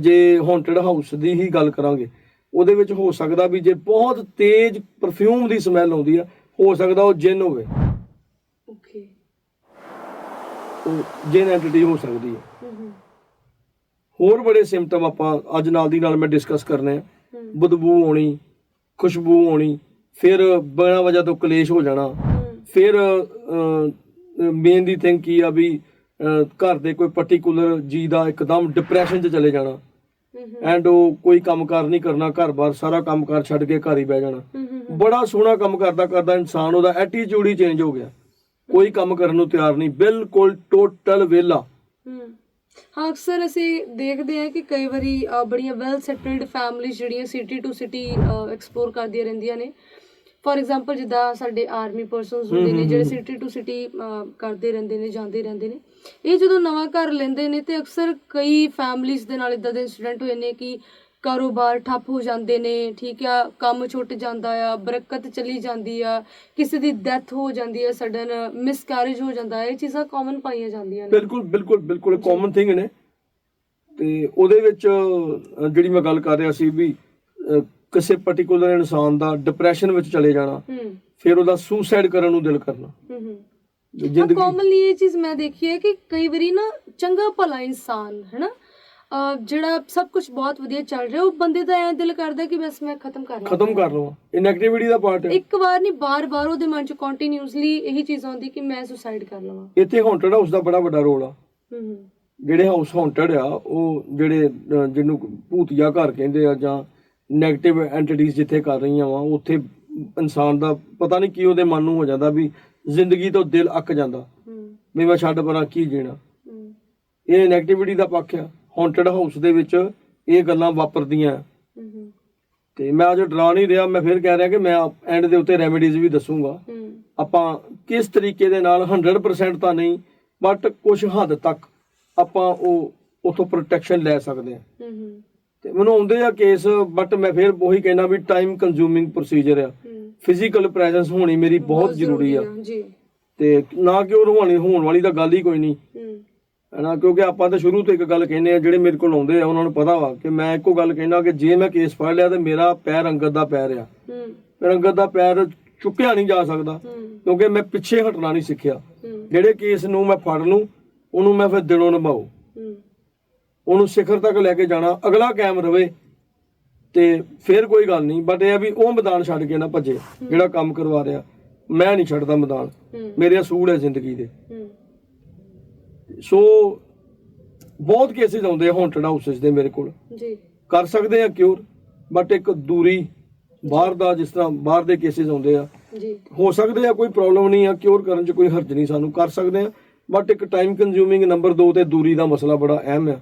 ਜੇ ਹੌਂਟਡ ਹਾਊਸ ਦੀ ਹੀ ਗੱਲ ਕਰਾਂਗੇ ਉਹਦੇ ਵਿੱਚ ਹੋ ਸਕਦਾ ਵੀ ਜੇ ਬਹੁਤ ਤੇਜ਼ ਪਰਫਿਊਮ ਦੀ ਸਮੈਲ ਆਉਂਦੀ ਆ ਹੋ ਸਕਦਾ ਉਹ ਜਿੰਨ ਹੋਵੇ। ਓਕੇ ਉਹ ਜਿੰਨ ਐਂਟੀਟੀ ਹੋ ਸਕਦੀ ਹੈ ਹੋਰ ਬੜੇ ਸਿੰਪਟਮ ਆਪਾਂ ਅੱਜ ਨਾਲ ਦੀ ਨਾਲ ਮੈਂ ਡਿਸਕਸ ਕਰਨੇ ਆ। ਬਦਬੂ ਆਉਣੀ ਖੁਸ਼ਬੂ ਆਉਣੀ ਫਿਰ ਬਿਨਾਂ ਵਜ੍ਹਾ ਤੋਂ ਕਲੇਸ਼ ਹੋ ਜਾਣਾ। ਫਿਰ ਮੇਨ ਦੀ ਥਿੰਗ ਕੀ ਆ ਵੀ ਘਰ ਦੇ ਕੋਈ ਪਾਰਟਿਕੂਲਰ ਜੀ ਦਾ ਇੱਕਦਮ ਡਿਪਰੈਸ਼ਨ 'ਚ ਚਲੇ ਜਾਣਾ। ਐਂਡ ਉਹ ਕੋਈ ਕੰਮਕਾਰ ਨਹੀਂ ਕਰਨਾ ਘਰ-ਬਾਰ ਸਾਰਾ ਕੰਮਕਾਰ ਛੱਡ ਕੇ ਘਰ ਹੀ ਬਹਿ ਜਾਣਾ। ਬੜਾ ਸੋਹਣਾ ਕੰਮ ਕਰਦਾ ਕਰਦਾ ਇਨਸਾਨ, ਉਹਦਾ ਐਟੀਟਿਊਡ ਹੀ ਚੇਂਜ ਹੋ ਗਿਆ। ਕੋਈ ਕੰਮ ਕਰਨ ਨੂੰ ਤਿਆਰ ਨਹੀਂ, ਬਿਲਕੁਲ ਟੋਟਲ ਵਿਹਲਾ। ਹਾਂ, ਅਕਸਰ ਅਸੀਂ ਦੇਖਦੇ ਹਾਂ ਕਿ ਕਈ ਵਾਰੀ ਬੜੀਆਂ ਵੈਲ ਸੈਟਲਡ ਫੈਮਿਲੀਜ਼ ਜਿਹੜੀਆਂ ਸਿਟੀ ਟੂ ਸਿਟੀ ਐਕਸਪਲੋਰ ਕਰਦੀਆਂ ਰਹਿੰਦੀਆਂ ਨੇ। ਫੋਰ ਐਗਜ਼ਾਮਪਲ ਜਿੱਦਾਂ ਸਾਡੇ ਆਰਮੀ ਪਰਸਨਸ ਹੁੰਦੇ ਨੇ ਜਿਹੜੇ ਸਿਟੀ ਟੂ ਸਿਟੀ ਕਰਦੇ ਰਹਿੰਦੇ ਨੇ ਜਾਂਦੇ ਰਹਿੰਦੇ ਨੇ। ਇਹ ਜਦੋਂ ਨਵਾਂ ਘਰ ਲੈਂਦੇ ਨੇ ਤੇ ਅਕਸਰ ਕਈ ਫੈਮਿਲੀਜ਼ ਦੇ ਨਾਲ ਇਦਾਂ ਦੇ ਇਨਸੀਡੈਂਟ ਹੋਏ ਨੇ ਕਿ ਕਾਰੋਬਾਰ ਠੱਪ ਹੋ ਜਾਂਦੇ ਨੇ ਠੀਕ ਆ ਕੰਮ ਛੁੱਟ ਜਾਂਦਾ ਆ ਬਰਕਤ ਚਲੀ ਜਾਂਦੀ ਆ ਕਿਸੇ ਦੀ ਡੈਥ ਹੋ ਜਾਂਦੀ ਆ ਸਡਨ ਮਿਸਕੈਰੇਜ ਹੋ ਜਾਂਦਾ ਇਹ ਚੀਜ਼ਾਂ ਕਾਮਨ ਪਾਈਆਂ ਜਾਂਦੀਆਂ ਨੇ। ਬਿਲਕੁਲ ਬਿਲਕੁਲ ਬਿਲਕੁਲ ਕਾਮਨ ਥਿੰਗ ਨੇ। ਤੇ ਉਹਦੇ ਵਿੱਚ ਜਿਹੜੀ ਮੈਂ ਗੱਲ ਕਰ ਰਿਹਾ ਸੀ ਵੀ ਕਿਸੇ ਪਾਰਟਿਕੂਲਰ ਇਨਸਾਨ ਦਾ ਡਿਪਰੈਸ਼ਨ ਵਿੱਚ ਚਲੇ ਜਾਣਾ ਫਿਰ ਉਹਦਾ ਸੁਸਾਈਡ ਕਰਨ ਨੂੰ ਦਿਲ ਕਰਨਾ। ਹੂੰ ਹੂੰ। ਜ਼ਿੰਦਗੀ ਕਾਮਨਲੀ ਇਹ ਚੀਜ਼ ਮੈਂ ਦੇਖੀ ਹੈ ਕਿ ਕਈ ਵਾਰੀ ਨਾ ਚੰਗਾ ਭਲਾ ਇਨਸਾਨ ਹੈਨਾ? ਜਿਹੜਾ ਸਭ ਕੁਝ ਬਹੁਤ ਵਧੀਆ ਚੱਲ ਰਿਹਾ ਉਹ ਬੰਦੇ ਦਾ ਐ ਦਿਲ ਕਰਦਾ ਕਿ ਬਸ ਮੈਂ ਖਤਮ ਕਰ ਲਾਂ ਖਤਮ ਕਰ ਲਵਾਂ। ਇਹ ਨੈਗੇਟਿਵਿਟੀ ਦਾ ਪਾਰਟ ਹੈ। ਇੱਕ ਵਾਰ ਨਹੀਂ ਬਾਰ-ਬਾਰ ਉਹਦੇ ਮਨ ਚ ਕੰਟੀਨਿਊਸਲੀ ਇਹੀ ਚੀਜ਼ ਆਉਂਦੀ ਕਿ ਮੈਂ ਸੁਸਾਈਡ ਕਰ ਲਵਾਂ। ਇੱਥੇ ਹੌਂਟਡ ਹਾਊਸ ਦਾ ਬੜਾ ਵੱਡਾ ਰੋਲ ਆ। ਹੂੰ ਜਿਹੜੇ ਹਾਊਸ ਹੌਂਟਡ ਆ ਉਹ ਜਿਹੜੇ ਜਿਹਨੂੰ ਭੂਤੀਆ ਘਰ ਕਹਿੰਦੇ ਆ ਜਾਂ 네ਗੇਟਿਵ ਐਂਟੀਟੀਜ਼ ਜਿੱਥੇ ਕਰ ਰਹੀਆਂ ਵਾ ਉੱਥੇ ਇਨਸਾਨ ਦਾ ਪਤਾ ਨਹੀਂ ਕੀ ਉਹਦੇ ਮਨ ਨੂੰ ਹੋ ਜਾਂਦਾ ਵੀ ਜ਼ਿੰਦਗੀ ਤੋਂ ਦਿਲ ਅੱਕ ਜਾਂਦਾ। ਹੂੰ। ਵੀ ਮੈਂ ਛੱਡ ਪਰਾਂ ਕੀ ਜੀਣਾ। ਹੂੰ। ਇਹ 네ਗੇਟਿਵਿਟੀ ਦਾ ਪੱਖ ਆ। ਹੌਂਟਡ ਹਾਊਸ ਦੇ ਵਿੱਚ ਇਹ ਗੱਲਾਂ ਵਾਪਰਦੀਆਂ। ਤੇ ਮੈਂ ਅੱਜ ਡਰਾ ਨਹੀਂ ਰਿਹਾ ਮੈਂ ਫਿਰ ਕਹਿ ਰਿਹਾ ਕਿ ਮੈਂ ਐਂਡ ਦੇ ਉੱਤੇ ਰੈਮੇਡੀਜ਼ ਵੀ ਦੱਸੂਗਾ। ਆਪਾਂ ਕਿਸ ਤਰੀਕੇ ਦੇ ਨਾਲ 100% ਤਾਂ ਨਹੀਂ ਬਟ ਕੁਝ ਹੱਦ ਤੱਕ ਆਪਾਂ ਉਹ ਉਥੋਂ ਪ੍ਰੋਟੈਕਸ਼ਨ ਲੈ ਸਕਦੇ ਹਾਂ। ਹੂੰ ਹੂੰ। ਤੇ ਮੈਨੂੰ ਆਉਂਦੇ ਆ ਕੇਸ ਬਟ ਮੈਂ ਫਿਰ ਉਹੀ ਕਹਿਣਾ ਵੀ ਟਾਈਮ ਕੰਜ਼ਿਊਮਿੰਗ ਪ੍ਰੋਸੀਜਰ ਆ। ਫਿਜ਼ੀਕਲ ਪ੍ਰੈਜ਼ੈਂਸ ਹੋਣੀ ਮੇਰੀ ਬਹੁਤ ਜ਼ਰੂਰੀ ਆ। ਜੀ। ਤੇ ਨਾ ਕਿ ਉਹ ਰਵਾਣੀ ਹੋਣ ਵਾਲੀ ਤਾਂ ਗੱਲ ਹੀ ਕੋਈ ਨਹੀਂ। ਹੂੰ। ਹਨਾ ਕਿਉਂਕਿ ਆਪਾਂ ਤਾਂ ਸ਼ੁਰੂ ਤੋਂ ਇੱਕ ਗੱਲ ਕਹਿੰਦੇ ਆ ਜਿਹੜੇ ਮੇਰੇ ਕੋਲ ਆਉਂਦੇ ਆ ਉਹਨਾਂ ਨੂੰ ਪਤਾ ਵਾ ਕਿ ਮੈਂ ਇੱਕੋ ਗੱਲ ਕਹਿਣਾ ਕਿ ਜੇ ਮੈਂ ਕੇਸ ਫੜ ਲਿਆ ਤੇ ਮੇਰਾ ਪੈਰ ਅੰਗਦ ਦਾ ਪੈਰ ਆ ਹੂੰ। ਫਿਰ ਅੰਗਦ ਦਾ ਪੈਰ ਚੁੱਕਿਆ ਨਹੀਂ ਜਾ ਸਕਦਾ ਕਿਉਂਕਿ ਮੈਂ ਪਿੱਛੇ ਹਟਣਾ ਨਹੀਂ ਸਿੱਖਿਆ। ਜਿਹੜੇ ਕੇਸ ਨੂੰ ਮੈਂ ਫੜ ਲੂੰ ਉਹਨੂੰ ਮੈਂ ਫਿਰ ਦਿਲੋਂ ਨਿਭਾਉ ਹੂੰ। ਉਹਨੂੰ ਸਿਖਰ ਤੱਕ ਲੈ ਕੇ ਜਾਣਾ ਅਗਲਾ ਕਾਇਮ ਰਵੇ ਤੇ ਫਿਰ ਕੋਈ ਗੱਲ ਨਹੀਂ ਬਟ ਇਹ ਆ ਵੀ ਉਹ ਮੈਦਾਨ ਛੱਡ ਕੇ ਨਾ ਭੱਜੇ ਜਿਹੜਾ ਕੰਮ ਕਰਵਾ ਰਿਹਾ ਮੈਂ ਨਹੀਂ ਛੱਡਦਾ ਮੈਦਾਨ ਮੇਰੇ ਅਸੂਲ ਹੈ ਜ਼ਿੰਦਗੀ ਦੇ। ਸੋ ਬਹੁਤ ਕੇਸਿਸ ਆਉਂਦੇ ਹੌਂਟਡ ਹਾਊਸਸ ਦੇ ਮੇਰੇ ਕੋਲ। ਜੀ। ਕਰ ਸਕਦੇ ਆ ਕਿਉਰ ਬਟ ਇੱਕ ਦੂਰੀ ਬਾਹਰ ਦਾ ਜਿਸ ਤਰ੍ਹਾਂ ਬਾਹਰ ਦੇ ਕੇਸਿਸ ਆਉਂਦੇ ਆ ਜੀ। ਹੋ ਸਕਦੇ ਆ ਕੋਈ ਪ੍ਰੋਬਲਮ ਨਹੀਂ ਆ ਕਿਉਰ ਕਰਨ 'ਚ ਕੋਈ ਹਰਜ ਨਹੀਂ ਸਾਨੂੰ ਕਰ ਸਕਦੇ ਆ ਬਟ ਇੱਕ ਟਾਈਮ ਕੰਜ਼ਿਊਮਿੰਗ ਨੰਬਰ 2 ਤੇ ਦੂਰੀ ਦਾ ਮਸਲਾ ਬੜਾ ਅਹਿਮ ਆ।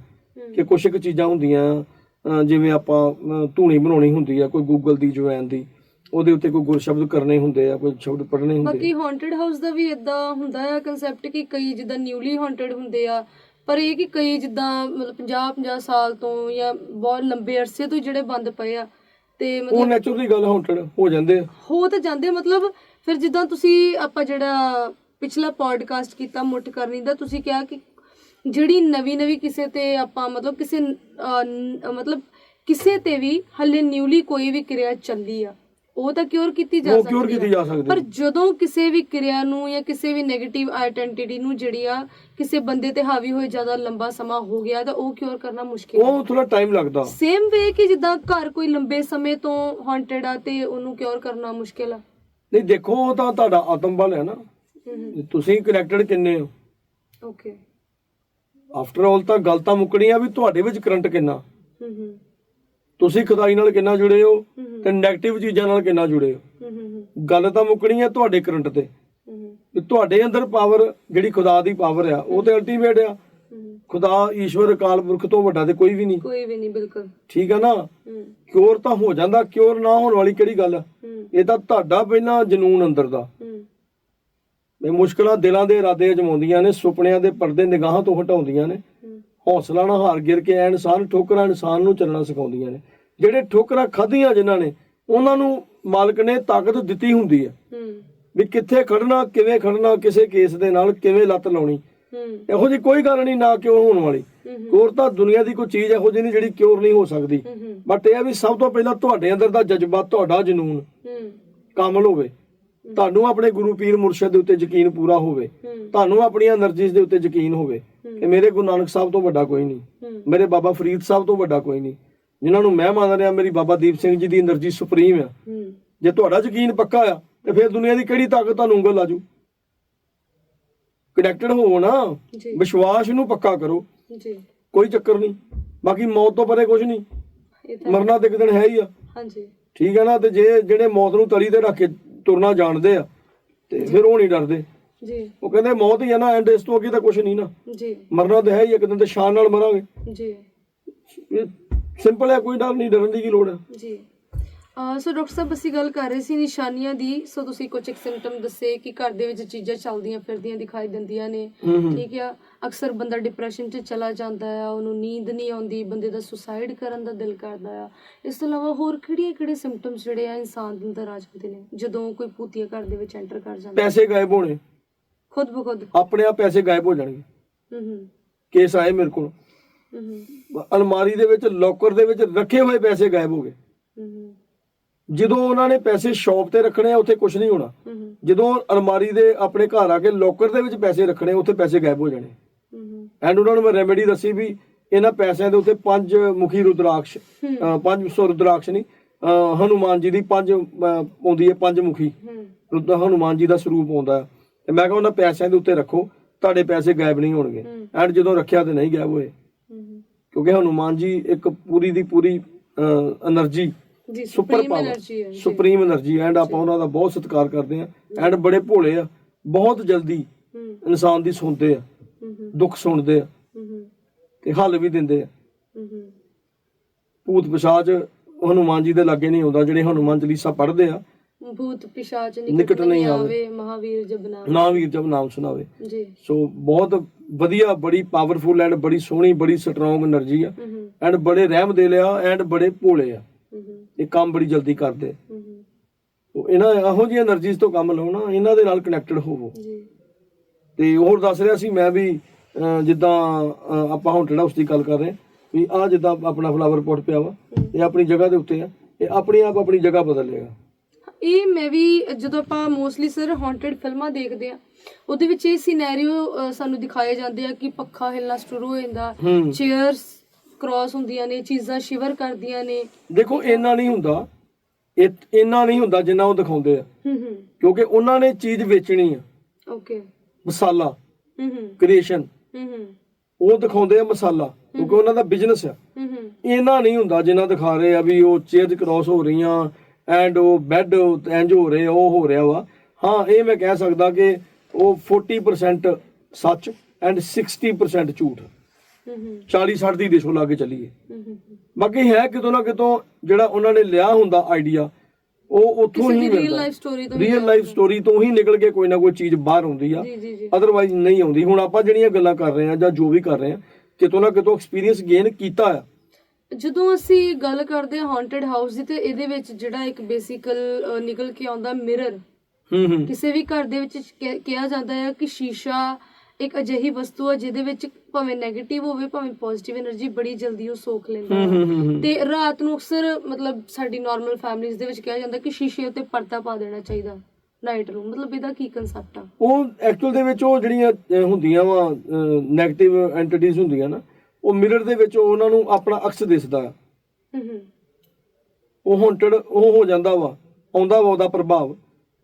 ਕਿ ਕੁਝ ਕੁ ਚੀਜ਼ਾਂ ਹੁੰਦੀਆਂ ਜਿਵੇਂ ਆਪਾਂ ਧੂਣੀ ਬਣਾਉਣੀ ਹੁੰਦੀ ਆ ਕੋਈ ਗੂਗਲ ਦੀ ਜਵੈਨ ਦੀ ਉਹਦੇ ਉੱਤੇ ਕੋਈ ਗੁਰ ਸ਼ਬਦ ਕਰਨੇ ਹੁੰਦੇ ਆ ਕੋਈ ਸ਼ਬਦ ਪੜ੍ਹਨੇ ਹੁੰਦੇ ਬਾਕੀ ਹੌਂਟਡ ਹਾਊਸ ਦਾ ਵੀ ਇਦਾਂ ਹੁੰਦਾ ਆ ਕਨਸੈਪਟ ਕਿ ਕਈ ਜਿੱਦਾਂ ਨਿਊਲੀ ਹੌਂਟਡ ਹੁੰਦੇ ਆ ਪਰ ਇਹ ਕਿ ਕਈ ਜਿੱਦਾਂ ਮਤਲਬ 50 50 ਸਾਲ ਤੋਂ ਜਾਂ ਬਹੁਤ ਲੰਬੇ ਅਰਸੇ ਤੋਂ ਜਿਹੜੇ ਬੰਦ ਪਏ ਆ ਤੇ ਉਹ ਮਤਲਬ ਨੈਚੁਰਲੀ ਗੱਲ ਹੌਂਟਡ ਹੋ ਜਾਂਦੇ ਆ। ਹੋ ਤਾਂ ਜਾਂਦੇ ਮਤਲਬ ਫਿਰ ਜਿੱਦਾਂ ਤੁਸੀਂ ਆਪਾਂ ਜਿਹੜਾ ਪਿਛਲਾ ਪੋਡਕਾਸਟ ਕੀਤਾ ਮੁੱਠ ਕਰਨੀ ਦਾ ਤੁਸੀਂ ਕਿਹਾ ਕਿ ਜਿਹੜੀ ਨਵੀਂ ਨਵੀਂ ਕਿਸੇ ਤੇ ਆਪਾਂ ਮਤਲਬ ਕਿਸੇ ਮਤਲਬ ਕਿਸੇ ਤੇ ਵੀ ਹੱਲੇ ਨਿਊਲੀ ਕੋਈ ਵੀ ਕਿਰਿਆ ਚੱਲੀ ਆ ਉਹ ਤਾਂ ਕਿਉਰ ਕੀਤੀ ਜਾ ਉਹ ਸਕਦੀ ਕਿਉਰ ਆ। ਕੀਤੀ ਜਾ ਸਕਦੀ ਪਰ। ਜਦੋਂ ਕਿਸੇ ਵੀ ਕਿਰਿਆ ਨੂੰ ਜਾਂ ਕਿਸੇ ਵੀ 네ਗੇਟਿਵ ਆਇਡੈਂਟੀਟੀ ਨੂੰ ਜਿਹੜੀ ਆ ਕਿਸੇ ਬੰਦੇ ਤੇ ਹਾਵੀ ਹੋਏ ਜ਼ਿਆਦਾ ਲੰਬਾ ਸਮਾਂ ਹੋ ਗਿਆ ਤਾਂ ਉਹ ਕਿਉਰ ਕਰਨਾ ਮੁਸ਼ਕਿਲ ਉਹ ਥੋੜਾ ਟਾਈਮ ਲੱਗਦਾ। ਸੇਮ ਵੇ ਕਿ ਜਿੱਦਾਂ ਘਰ ਕੋਈ ਲੰਬੇ ਸਮੇਂ ਤੋਂ ਹੌਂਟਡ ਆ ਤੇ ਉਹਨੂੰ ਕਿਉਰ ਕਰਨਾ ਮੁਸ਼ਕਿਲ ਆ। ਨਹੀਂ ਦੇਖੋ ਉਹ ਤਾਂ ਤੁਹਾਡਾ ਆਤਮ ਬਲ ਹੈ ਨਾ। ਤੁਸੀਂ ਕਨੈਕਟਡ ਕਿੰਨੇ ਹੋ? ਓਕੇ ਆਫਟਰ ਆਲ ਤਾਂ ਗੱਲ ਤਾਂ ਮੁੱਕਣੀ ਆ ਵੀ ਤੁਹਾਡੇ ਵਿੱਚ ਕਰੰਟ ਕਿੰਨਾ? ਹੂੰ ਹੂੰ। ਤੁਸੀਂ ਖੁਦਾਈ ਨਾਲ ਕਿੰਨਾ ਜੁੜੇ ਹੋ? ਤੇ 네ਗੇਟਿਵ ਚੀਜ਼ਾਂ ਨਾਲ ਕਿੰਨਾ ਜੁੜੇ ਹੋ? ਹੂੰ ਹੂੰ ਗੱਲ ਤਾਂ ਮੁੱਕਣੀ ਆ ਤੁਹਾਡੇ ਕਰੰਟ ਤੇ। ਤੁਹਾਡੇ ਅੰਦਰ ਪਾਵਰ ਜਿਹੜੀ ਖੁਦਾ ਦੀ ਪਾਵਰ ਆ ਉਹ ਤੇ ਅਲਟੀਮੇਟ ਆ। ਖੁਦਾ ਈਸ਼ਵਰ ਅਕਾਲ ਪੁਰਖ ਤੋਂ ਵੱਡਾ ਤੇ ਕੋਈ ਵੀ ਨਹੀਂ। ਕੋਈ ਵੀ ਨਹੀਂ ਬਿਲਕੁਲ। ਠੀਕ ਆ ਨਾ? ਕਿਉਰ ਤਾਂ ਹੋ ਜਾਂਦਾ ਕਿਉਰ ਨਾ ਹੋਣ ਵਾਲੀ ਕਿਹੜੀ ਗੱਲ ਇਹ ਤਾਂ ਤੁਹਾਡਾ ਪਹਿਲਾਂ ਜਨੂਨ ਅੰਦਰ ਦਾ। ਇਹ ਮੁਸ਼ਕਲਾਂ ਦਿਲਾਂ ਦੇ ਇਰਾਦੇ ਅਜਮਾਉਂਦੀਆਂ ਨੇ ਸੁਪਨਿਆਂ ਦੇ ਪਰਦੇ ਨਿਗਾਹਾਂ ਤੋਂ ਹਟਾਉਂਦੀਆਂ ਨੇ। ਹੌਸਲਾ ਨਾਲ ਹਾਰ ਗਿਰ ਕੇ ਐ ਇਨਸਾਨ ਠੋਕਰਾਂ ਇਨਸਾਨ ਨੂੰ ਚੱਲਣਾ ਸਿਖਾਉਂਦੀਆਂ ਨੇ। ਜਿਹੜੇ ਠੋਕਰਾਂ ਖਾਧੀਆਂ ਜਿਨ੍ਹਾਂ ਨੇ ਉਹਨਾਂ ਨੂੰ ਮਾਲਕ ਨੇ ਤਾਕਤ ਦਿੱਤੀ ਹੁੰਦੀ ਹੈ। ਵੀ ਕਿੱਥੇ ਖੜਨਾ ਕਿਵੇਂ ਖੜਨਾ ਕਿਸੇ ਕੇਸ ਦੇ ਨਾਲ ਕਿਵੇਂ ਲੱਤ ਲਾਉਣੀ। ਇਹੋ ਜੀ ਕੋਈ ਗੱਲ ਨਹੀਂ ਨਾ ਕਿ ਉਹ ਹੋਣ ਵਾਲੀ। ਕਿਉਰ ਤਾਂ ਦੁਨੀਆ ਦੀ ਕੋਈ ਚੀਜ਼ ਇਹੋ ਜਿਹੀ ਨਹੀਂ ਜਿਹੜੀ ਕਿਉਰ ਨਹੀਂ ਹੋ ਸਕਦੀ। ਬਟ ਇਹ ਆ ਵੀ ਸਭ ਤੋਂ ਪਹਿਲਾਂ ਤੁਹਾਡੇ ਅੰਦਰ ਦਾ ਜਜ਼ਬਾ ਤੁਹਾਡਾ ਜਨੂਨ ਕਾਮਲ ਹੋਵੇ। ਤੁਹਾਨੂੰ ਆਪਣੇ ਗੁਰੂ ਪੀਰ ਮੁਰਸ਼ਿਦ ਦੇ ਉੱਤੇ ਯਕੀਨ ਪੂਰਾ ਹੋਵੇ। ਤੁਹਾਨੂੰ ਆਪਣੀਆਂ એનર્ਜੀਜ਼ ਦੇ ਉੱਤੇ ਯਕੀਨ ਹੋਵੇ ਕਿ ਮੇਰੇ ਗੁਰੂ ਨਾਨਕ ਸਾਹਿਬ ਤੋਂ ਵੱਡਾ ਕੋਈ ਨਹੀਂ। ਮੇਰੇ ਬਾਬਾ ਫਰੀਦ ਸਾਹਿਬ ਤੋਂ ਵੱਡਾ ਕੋਈ ਨਹੀਂ। ਜਿਨ੍ਹਾਂ ਨੂੰ ਮੈਂ ਮੰਨ ਰਿਹਾ ਮੇਰੀ ਬਾਬਾ ਦੀਪ ਸਿੰਘ ਜੀ ਦੀ એનર્ਜੀ ਸੁਪਰੀਮ ਆ। ਜੇ ਤੁਹਾਡਾ ਯਕੀਨ ਪੱਕਾ ਆ ਤੇ ਫਿਰ ਦੁਨੀਆ ਦੀ ਕਿਹੜੀ ਤਾਕਤ ਤੁਹਾਨੂੰ ਉਂਗਲ ਲਾਜੂ? ਕਨੈਕਟਡ ਹੋਵੋ ਨਾ। ਵਿਸ਼ਵਾਸ ਨੂੰ ਪੱਕਾ ਕਰੋ। ਕੋਈ ਚੱਕਰ ਨਹੀਂ। ਬਾਕੀ ਮੌਤ ਤੋਂ ਪਰੇ ਕੁਝ ਨਹੀਂ। ਮਰਨਾ ਤੇ ਇੱਕ ਦਿਨ ਹੈ ਹੀ ਆ। ਹਾਂਜੀ। ਠੀਕ ਹੈ ਨਾ ਤੇ ਜੇ ਜਿਹੜੇ ਮੌਤ ਨੂੰ ਤਲੀ ਤੇ ਰੱਖ ਕੇ ਤੁਰਨਾ ਜਾਣਦੇ ਆ ਤੇ ਫਿਰ ਉਹ ਨਹੀਂ ਡਰਦੇ। ਜੀ। ਉਹ ਕਹਿੰਦੇ ਮੌਤ ਹੀ ਆ ਨਾ ਐਂਡ ਇਸ ਤੋਂ ਅੱਗੇ ਤਾਂ ਕੁਝ ਨਹੀਂ ਨਾ। ਜੀ। ਮਰਨਾ ਤੇ ਹੈ ਹੀ ਇੱਕ ਦਿਨ ਤੇ ਸ਼ਾਨ ਨਾਲ ਮਰਾਂਗੇ। ਜੀ। ਸਿੰਪਲ ਹੈ ਕੋਈ ਡਰ ਨਹੀਂ ਡਰਨ ਦੀ ਕੀ ਲੋੜ ਹੈ ਜੀ। ਸੋ ਡਾਕਟਰ ਸਾਹਿਬ ਅਸੀਂ ਗੱਲ ਕਰ ਰਹੇ ਸੀ ਨਿਸ਼ਾਨੀਆਂ ਦੀ। ਸੋ ਤੁਸੀਂ ਕੁਝ ਇੱਕ ਸਿੰਪਟਮ ਦੱਸੇ ਕਿ ਘਰ ਦੇ ਵਿੱਚ ਚੀਜ਼ਾਂ ਚੱਲਦੀਆਂ ਫਿਰਦੀਆਂ ਦਿਖਾਈ ਦਿੰਦੀਆਂ ਨੇ। ਠੀਕ ਆ? ਅਕਸਰ ਬੰਦਾ ਡਿਪਰੈਸ਼ਨ 'ਚ ਚਲਾ ਜਾਂਦਾ ਆ ਉਹਨੂੰ ਨੀਂਦ ਨਹੀਂ ਆਉਂਦੀ ਬੰਦੇ ਦਾ ਸੁਸਾਈਡ ਕਰਨ ਦਾ ਦਿਲ ਕਰਦਾ ਆ। ਇਸ ਤੋਂ ਇਲਾਵਾ ਹੋਰ ਕਿਹੜੀਆਂ ਕਿਹੜੇ ਸਿੰਪਟਮਸ ਜਿਹੜੇ ਆ ਇਨਸਾਨ ਦੇ ਅੰਦਰ ਆ ਜਾਂਦੇ ਨੇ ਜਦੋਂ ਕੋਈ ਭੂਤੀਆ ਘਰ ਦੇ ਵਿੱਚ ਐਂਟਰ ਕਰ ਜਾਂਦਾ? ਪੈਸੇ ਗਾਇਬ ਹੋਣੇ। ਖੁਦ ਬਖੁਦ ਆਪਣੇ ਆਪ ਪੈਸੇ ਗਾਇਬ ਹੋ ਜਾਣਗੇ। ਹੂੰ ਹੂੰ। ਕੇਸ ਆਏ ਮੇਰੇ ਕੋਲ। ਹੂੰ ਹੂੰ। ਅਲਮਾਰੀ ਦੇ ਵਿੱਚ ਲੋਕਰ ਦੇ ਵਿੱਚ ਰੱਖੇ ਹੋਏ ਪੈਸੇ ਗਾਇਬ ਹੋ ਗਏ। ਹੂੰ ਹੂੰ। ਜਦੋਂ ਉਹਨਾਂ ਨੇ ਪੈਸੇ ਸ਼ਾਪ ਤੇ ਰੱਖਣੇ ਆ ਉੱਥੇ ਕੁਝ ਨਹੀਂ ਹੋਣਾ। ਜਦੋਂ ਅਲਮਾਰੀ ਦੇ ਆਪਣੇ ਘਰ ਆ ਕੇ ਲੋਕਰ ਦੇ ਵਿੱਚ ਪੈਸੇ ਰੱਖਣੇ ਉੱਥੇ ਪੈਸੇ ਗਾਇਬ ਹੋ ਜਾਣੇ। ਐਂਡ ਉਹਨਾਂ ਨੂੰ ਰੈਮੇਡੀ ਦੱਸੀ ਵੀ ਇਹਨਾਂ ਪੈਸਿਆਂ ਦੇ ਉੱਤੇ ਪੰਜ ਮੁਖੀ ਰੁਦਰਾਕਸ਼ 500 ਰੁਦਰਾਕਸ਼ ਨਹੀਂ ਹਨੂਮਾਨ ਜੀ ਦੀ ਪੰਜ ਆਉਂਦੀ ਹੈ ਪੰਜ ਮੁਖੀ। ਰੁਦਰ ਹਨੂਮਾਨ ਜੀ ਦਾ ਸਰੂਪ ਆਉਂਦਾ। ਤੇ ਮੈਂ ਕਿਹਾ ਉਹਨਾਂ ਪੈਸਿਆਂ ਦੇ ਉੱਤੇ ਰੱਖੋ ਤੁਹਾਡੇ ਪੈਸੇ ਗਾਇਬ ਨਹੀਂ ਹੋਣਗੇ। ਐਂਡ ਜਦੋਂ ਰੱਖਿਆ ਤੇ ਨਹੀਂ ਗਾਇਬ ਹੋਏ। ਕਿਉਂਕਿ ਹਨੂਮਾਨ ਜੀ ਇੱਕ ਪੂਰੀ ਦੀ ਪੂਰੀ એનર્ਜੀ ਜੀ ਸੁਪਰ ਸੁਪਰੀਮ ਪਾਵਰ એનર્ਜੀ ਹੈ ਜੀ। ਸੁਪਰੀਮ એનર્ਜੀ ਐਂਡ ਆਪਾਂ ਉਹਨਾਂ ਦਾ ਬਹੁਤ ਸਤਿਕਾਰ ਕਰਦੇ ਆ ਐਂਡ ਬੜੇ ਭੋਲੇ ਆ ਬਹੁਤ ਜਲਦੀ ਇਨਸਾਨ ਦੀ ਸੁਣਦੇ ਆ ਹੂੰ ਦੁੱਖ ਸੁਣਦੇ ਆ ਤੇ ਹੱਲ ਵੀ ਦਿੰਦੇ ਆ। ਭੂਤ ਪਿਸ਼ਾਚ ਹਨੂਮਾਨ ਜੀ ਦੇ ਲਾਗੇ ਨਹੀਂ ਆਉਂਦਾ ਜਿਹੜੇ ਹਨੂਮਾਨ ਚਾਲੀਸਾ ਪੜ੍ਹਦੇ ਆ ਭੂਤ ਪਿਸ਼ਾਚ ਨਿਕਟ ਨਹੀਂ ਆਵੇ ਮਹਾਵੀਰ ਜਬ ਨਾਮ ਨਾ ਜਬ ਨਾਮ ਸੁਣਾਵੇ। ਜੀ। ਸੋ ਬਹੁਤ ਵਧੀਆ ਬੜੀ ਪਾਵਰਫੁਲ ਐਂਡ ਬੜੀ ਸੋਹਣੀ ਬੜੀ ਸਟਰੋਂਗ એનર્ਜੀ ਆ ਹੂੰ ਹੂੰ। ਐਂਡ ਬੜੇ ਰਹਿਮਦਿਲ ਆ ਐਂਡ ਬੜੇ ਭੋਲੇ ਆ। ਇਹ ਕੰਮ ਬੜੀ ਜਲਦੀ ਕਰਦੇ। ਉਹ ਇਹਨਾਂ ਇਹੋ ਜਿਹੀ એનર્ਜੀਜ਼ ਤੋਂ ਕੰਮ ਲਓ ਨਾ ਇਹਨਾਂ ਦੇ ਨਾਲ ਕਨੈਕਟਡ ਹੋਵੋ। ਜੀ। ਤੇ ਹੋਰ ਦੱਸ ਰਿਹਾ ਸੀ ਮੈਂ ਵੀ ਜਿੱਦਾਂ ਆਪਾਂ ਹੁਣ ਹਾਊਸ ਦੀ ਗੱਲ ਕਰ ਰਹੇ ਵੀ ਆ ਜਿੱਦਾਂ ਆਪਣਾ ਫਲਾਵਰ ਪੋਟ ਪਿਆ ਵਾ ਇਹ ਆਪਣੀ ਜਗ੍ਹਾ ਦੇ ਉੱਤੇ ਆ ਇਹ ਆਪਣੇ ਆਪ ਆਪਣੀ ਜਗ੍ਹਾ ਬਦਲ ਲੇਗਾ ਇਹ ਮੈਂ ਵੀ ਜਦੋਂ ਆਪਾਂ ਮੋਸਟਲੀ ਸਰ ਹੌਂਟਡ ਫਿਲਮਾਂ ਦੇਖਦੇ ਆ ਉਹਦੇ ਵਿੱਚ ਇਹ ਸਿਨੈਰੀਓ ਸਾਨੂੰ ਦਿਖਾਏ ਜਾਂਦੇ ਆ ਕਿ ਪੱਖਾ ਹਿਲਣਾ ਸ਼ੁਰੂ ਹੋ ਜਾਂਦਾ ਚੇਅਰਸ ਕ੍ਰਾਸ ਹੁੰਦੀਆਂ ਨੇ ਚੀਜ਼ਾਂ ਸ਼ਿਵਰ ਕਰਦੀਆਂ ਨੇ। ਦੇਖੋ ਇੰਨਾ ਨਹੀਂ ਹੁੰਦਾ। ਇਹ ਇੰਨਾ ਨਹੀਂ ਹੁੰਦਾ ਜਿੰਨਾ ਉਹ ਦਿਖਾਉਂਦੇ ਆ। ਹੂੰ ਹੂੰ। ਕਿਉਂਕਿ ਉਹਨਾਂ ਨੇ ਚੀਜ਼ ਵੇਚਣੀ ਆ। ਓਕੇ ਮਸਾਲਾ। ਹੂੰ ਹੂੰ। ਕ੍ਰੀਏਸ਼ਨ ਹੂੰ ਹੂੰ। ਉਹ ਦਿਖਾਉਂਦੇ ਆ ਮਸਾਲਾ ਕਿਉਂਕਿ ਉਹਨਾਂ ਦਾ ਬਿਜ਼ਨਸ ਆ। ਹੂੰ ਹੂੰ। ਇੰਨਾ ਨਹੀਂ ਹੁੰਦਾ ਜਿੰਨਾ ਦਿਖਾ ਰਹੇ ਆ ਵੀ ਉਹ ਚੇਅਰ ਕ੍ਰਾਸ ਹੋ ਰਹੀਆਂ ਐਂਡ ਉਹ ਬੈੱਡ ਇੰਜ ਹੋ ਰਹੇ ਉਹ ਹੋ ਰਿਹਾ ਵਾ। ਹਾਂ ਇਹ ਮੈਂ ਕਹਿ ਸਕਦਾ ਕਿ ਉਹ 40% ਸੱਚ ਐਂਡ 60% ਝੂਠ। 40 60 ਦੀ ਦੇਸ਼ੋਂ ਲਾ ਕੇ ਚੱਲੀਏ। ਹੂੰ ਹੂੰ ਬਾਕੀ ਹੈ ਕਿਤੋਂ ਨਾ ਕਿਤੋਂ ਜਿਹੜਾ ਉਹਨਾਂ ਨੇ ਲਿਆ ਹੁੰਦਾ ਆਈਡੀਆ ਉਹ ਉੱਥੋਂ ਹੀ ਰੀਅਲ ਲਾਈਫ ਸਟੋਰੀ ਤੋਂ ਰੀਅਲ ਲਾਈਫ ਸਟੋਰੀ ਤੋਂ ਹੀ ਨਿਕਲ ਕੇ ਕੋਈ ਨਾ ਕੋਈ ਚੀਜ਼ ਬਾਹਰ ਆਉਂਦੀ ਆ। ਅਦਰਵਾਈਜ਼ ਨਹੀਂ ਆਉਂਦੀ। ਹੁਣ ਆਪਾਂ ਜਿਹੜੀਆਂ ਗੱਲਾਂ ਕਰ ਰਹੇ ਆ ਜਾਂ ਜੋ ਵੀ ਕਰ ਰਹੇ ਆ ਕਿਤੋਂ ਨਾ ਕਿਤੋਂ ਐਕਸਪੀਰੀਅੰਸ ਗੇਨ ਕੀਤਾ ਆ। ਜਦੋਂ ਅਸੀਂ ਗੱਲ ਕਰਦੇ ਹਾਂ ਹੌਂਟਡ ਹਾਊਸ ਦੀ ਤੇ ਇਹਦੇ ਵਿੱਚ ਜਿਹੜਾ ਇੱਕ ਬੇਸਿਕਲ ਨਿਕਲ ਕੇ ਆਉਂਦਾ ਮਿਰਰ ਹੂੰ ਹੂੰ। ਕਿਸੇ ਵੀ ਘਰ ਦੇ ਵਿੱਚ ਕਿਹਾ ਜਾਂਦਾ ਹੈ ਕਿ ਸ਼ੀਸ਼ਾ ਇੱਕ ਅਜਿਹੀ ਵਸਤੂ ਆ ਜਿਹਦੇ ਵਿੱਚ ਭਾਵੇਂ 네ਗੇਟਿਵ ਹੋਵੇ ਭਾਵੇਂ ਪੋਜ਼ਿਟਿਵ એનર્ਜੀ ਬੜੀ ਜਲਦੀ ਉਹ ਸੋਖ ਲੈਂਦਾ ਤੇ ਰਾਤ ਨੂੰ ਅਕਸਰ ਮਤਲਬ ਸਾਡੀ ਨਾਰਮਲ ਫੈਮਲੀਆਂ ਦੇ ਵਿੱਚ ਕਿਹਾ ਜਾਂਦਾ ਕਿ ਸ਼ੀਸ਼ੇ ਉੱਤੇ ਪਰਦਾ ਪਾ ਦੇਣਾ ਚਾਹੀਦਾ ਨਾਈਟ ਰੂਮ ਮਤਲਬ ਇਹਦਾ ਕੀ ਕਨਸੈਪਟ ਆ? ਉਹ ਐਕਚੁਅਲ ਦੇ ਵਿੱਚ ਉਹ ਜਿਹੜੀਆਂ ਹੁੰਦੀਆਂ ਵਾ 네ਗੇਟਿਵ ਐਂਟੀਟੀਜ਼ ਹੁੰਦੀਆਂ ਨਾ ਉਹ ਮਿਰਰ ਦੇ ਵਿੱਚ ਉਹਨਾਂ ਨੂੰ ਆਪਣਾ ਅਕਸ ਦਿਸਦਾ। ਉਹ ਹੌਂਟਡ ਉਹ ਹੋ ਜਾਂਦਾ ਵਾ ਆਉਂਦਾ ਵਾ ਉਹਦਾ ਪ੍ਰਭਾਵ।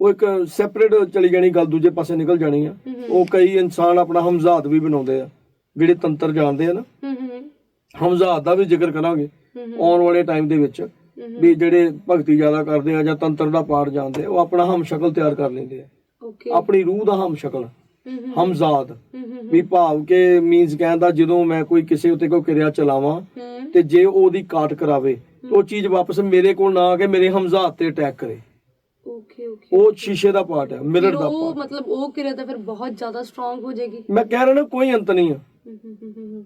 ਉਹ ਇੱਕ ਸੈਪਰੇਟ ਚਲੀ ਜਾਣੀ ਗੱਲ ਦੂਜੇ ਪਾਸੇ ਨਿਕਲ ਜਾਣੀ ਆ। ਉਹ ਕਈ ਇਨਸਾਨ ਆਪਣਾ ਹਮਜ਼ਾਤ ਵੀ ਬਣਾਉਂਦੇ ਆ ਜਿਹੜੇ ਤੰਤਰ ਜਾਣਦੇ ਆ ਨਾ। ਹੂੰ ਹੂੰ ਹਮਜ਼ਾਤ ਦਾ ਵੀ ਜ਼ਿਕਰ ਕਰਾਂਗੇ ਆਉਣ ਵਾਲੇ ਟਾਈਮ ਦੇ ਵਿੱਚ ਵੀ ਜਿਹੜੇ ਭਗਤੀ ਜ਼ਿਆਦਾ ਕਰਦੇ ਆ ਜਾਂ ਤੰਤਰ ਦਾ ਪਾਠ ਜਾਣਦੇ ਆ ਉਹ ਆਪਣਾ ਹਮ ਸ਼ਕਲ ਤਿਆਰ ਕਰ ਲੈਂਦੇ ਆ। ਆਪਣੀ ਰੂਹ ਦਾ ਹਮ ਸ਼ਕਲ ਹੂੰ ਹੂੰ। ਹਮਜ਼ਾਤ। ਹੂੰ ਹੂੰ ਵੀ ਭਾਵ ਕੇ ਮੀਨਸ ਕਹਿੰਦਾ ਜਦੋਂ ਮੈਂ ਕੋਈ ਕਿਸੇ ਉੱਤੇ ਕੋਈ ਕਿਰਿਆ ਚਲਾਵਾਂ ਤੇ ਜੇ ਉਹ ਉਹਦੀ ਕਾਟ ਕਰਾਵੇ ਉਹ ਚੀਜ਼ ਵਾਪਸ ਮੇਰੇ ਕੋਲ ਨਾ ਆ ਕੇ ਮੇਰੇ ਹਮਜ਼ਾਤ ਤੇ ਅਟੈਕ ਕਰੇ। ਓਕੇ ਓਕੇ ਉਹ ਸ਼ੀਸ਼ੇ ਦਾ ਪਾਰਟ ਹੈ ਮਿਰਰ ਦਾ ਉਹ ਪਾਰਟ। ਮਤਲਬ ਉਹ ਕਿਰਿਆ ਤਾਂ ਫਿਰ ਬਹੁਤ ਜ਼ਿਆਦਾ ਸਟਰੋਂਗ ਹੋ ਜਾਏਗੀ। ਮੈਂ ਕਹਿ ਰਿਹਾ ਨਾ ਕੋਈ ਅੰਤ ਨਹੀਂ ਆ।